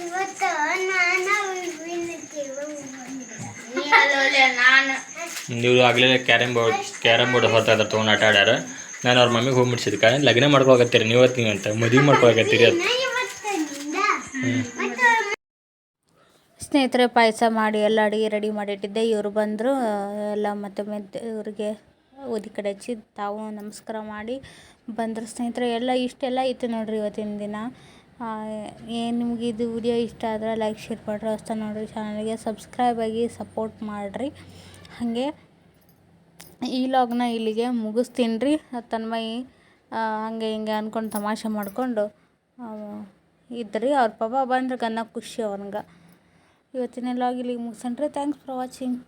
ಇವತ್ತು ನಾನು ನೀವು ಆಗಲೇ ಕ್ಯಾರಮ್ ಬೋರ್ಡ್ ಕ್ಯಾರಮ್ ಬೋರ್ಡ್ ಹೊತ್ತ ತೊಗೊಂಡು ಆಟ ಆಡ್ಯಾರ. ನಾನು ಅವ್ರ ಮಮ್ಮಿಗೆ ಹೋಗಿ ಕಾರಣ ಲಗ್ನ ಮಾಡ್ಕೊಳಕತ್ತೀರಿ ನೀವು ಇವತ್ತು ಅಂತ. ಮದುವೆ ಮಾಡ್ಕೊಳಕತ್ತೀರಿ ಅಂತ. ಸ್ನೇಹಿತರೆ ಪಾಯಸ ಮಾಡಿ ಎಲ್ಲ ಅಡುಗೆ ರೆಡಿ ಮಾಡಿಟ್ಟಿದ್ದೆ. ಇವರು ಬಂದರು ಎಲ್ಲ ಮತ್ತೆ ಮೆದ್ದು ಇವ್ರಿಗೆ ಓದಿ ಕಡೆ ಹಚ್ಚಿ ತಾವು ನಮಸ್ಕಾರ ಮಾಡಿ ಬಂದರು ಸ್ನೇಹಿತರೆ, ಎಲ್ಲ ಇಷ್ಟೆಲ್ಲ ಇತ್ತು ನೋಡಿರಿ ಇವತ್ತಿನ ದಿನ. ಏನು ನಿಮ್ಗೆ ಇದು ವಿಡಿಯೋ ಇಷ್ಟ ಆದ್ರೆ ಲೈಕ್ ಶೇರ್ ಮಾಡ್ರಿ. ಹೊಸ್ತಾ ನೋಡ್ರಿ ಚಾನಲ್ಗೆ ಸಬ್ಸ್ಕ್ರೈಬ್ ಆಗಿ ಸಪೋರ್ಟ್ ಮಾಡಿರಿ. ಹಾಗೆ ಈ ಲಾಗ್ನ ಇಲ್ಲಿಗೆ ಮುಗಿಸ್ತೀನಿ ರೀ. ತನ್ಮಯಿ ಹಂಗೆ ಹಿಂಗೆ ಅಂದ್ಕೊಂಡು ತಮಾಷೆ ಮಾಡಿಕೊಂಡು ಇದ್ರಿ. ಅವ್ರ ಪಾಪ ಬಂದ್ರೆ ಗನ್ನ ಖುಷಿ ಅವ್ನಿಗೆ. ಇವತ್ತಿನ ಲಾಗ್ ಇಲ್ಲಿಗೆ ಮುಗಿಸೇನ್ರಿ ಥ್ಯಾಂಕ್ಸ್ ಫಾರ್ ವಾಚಿಂಗ್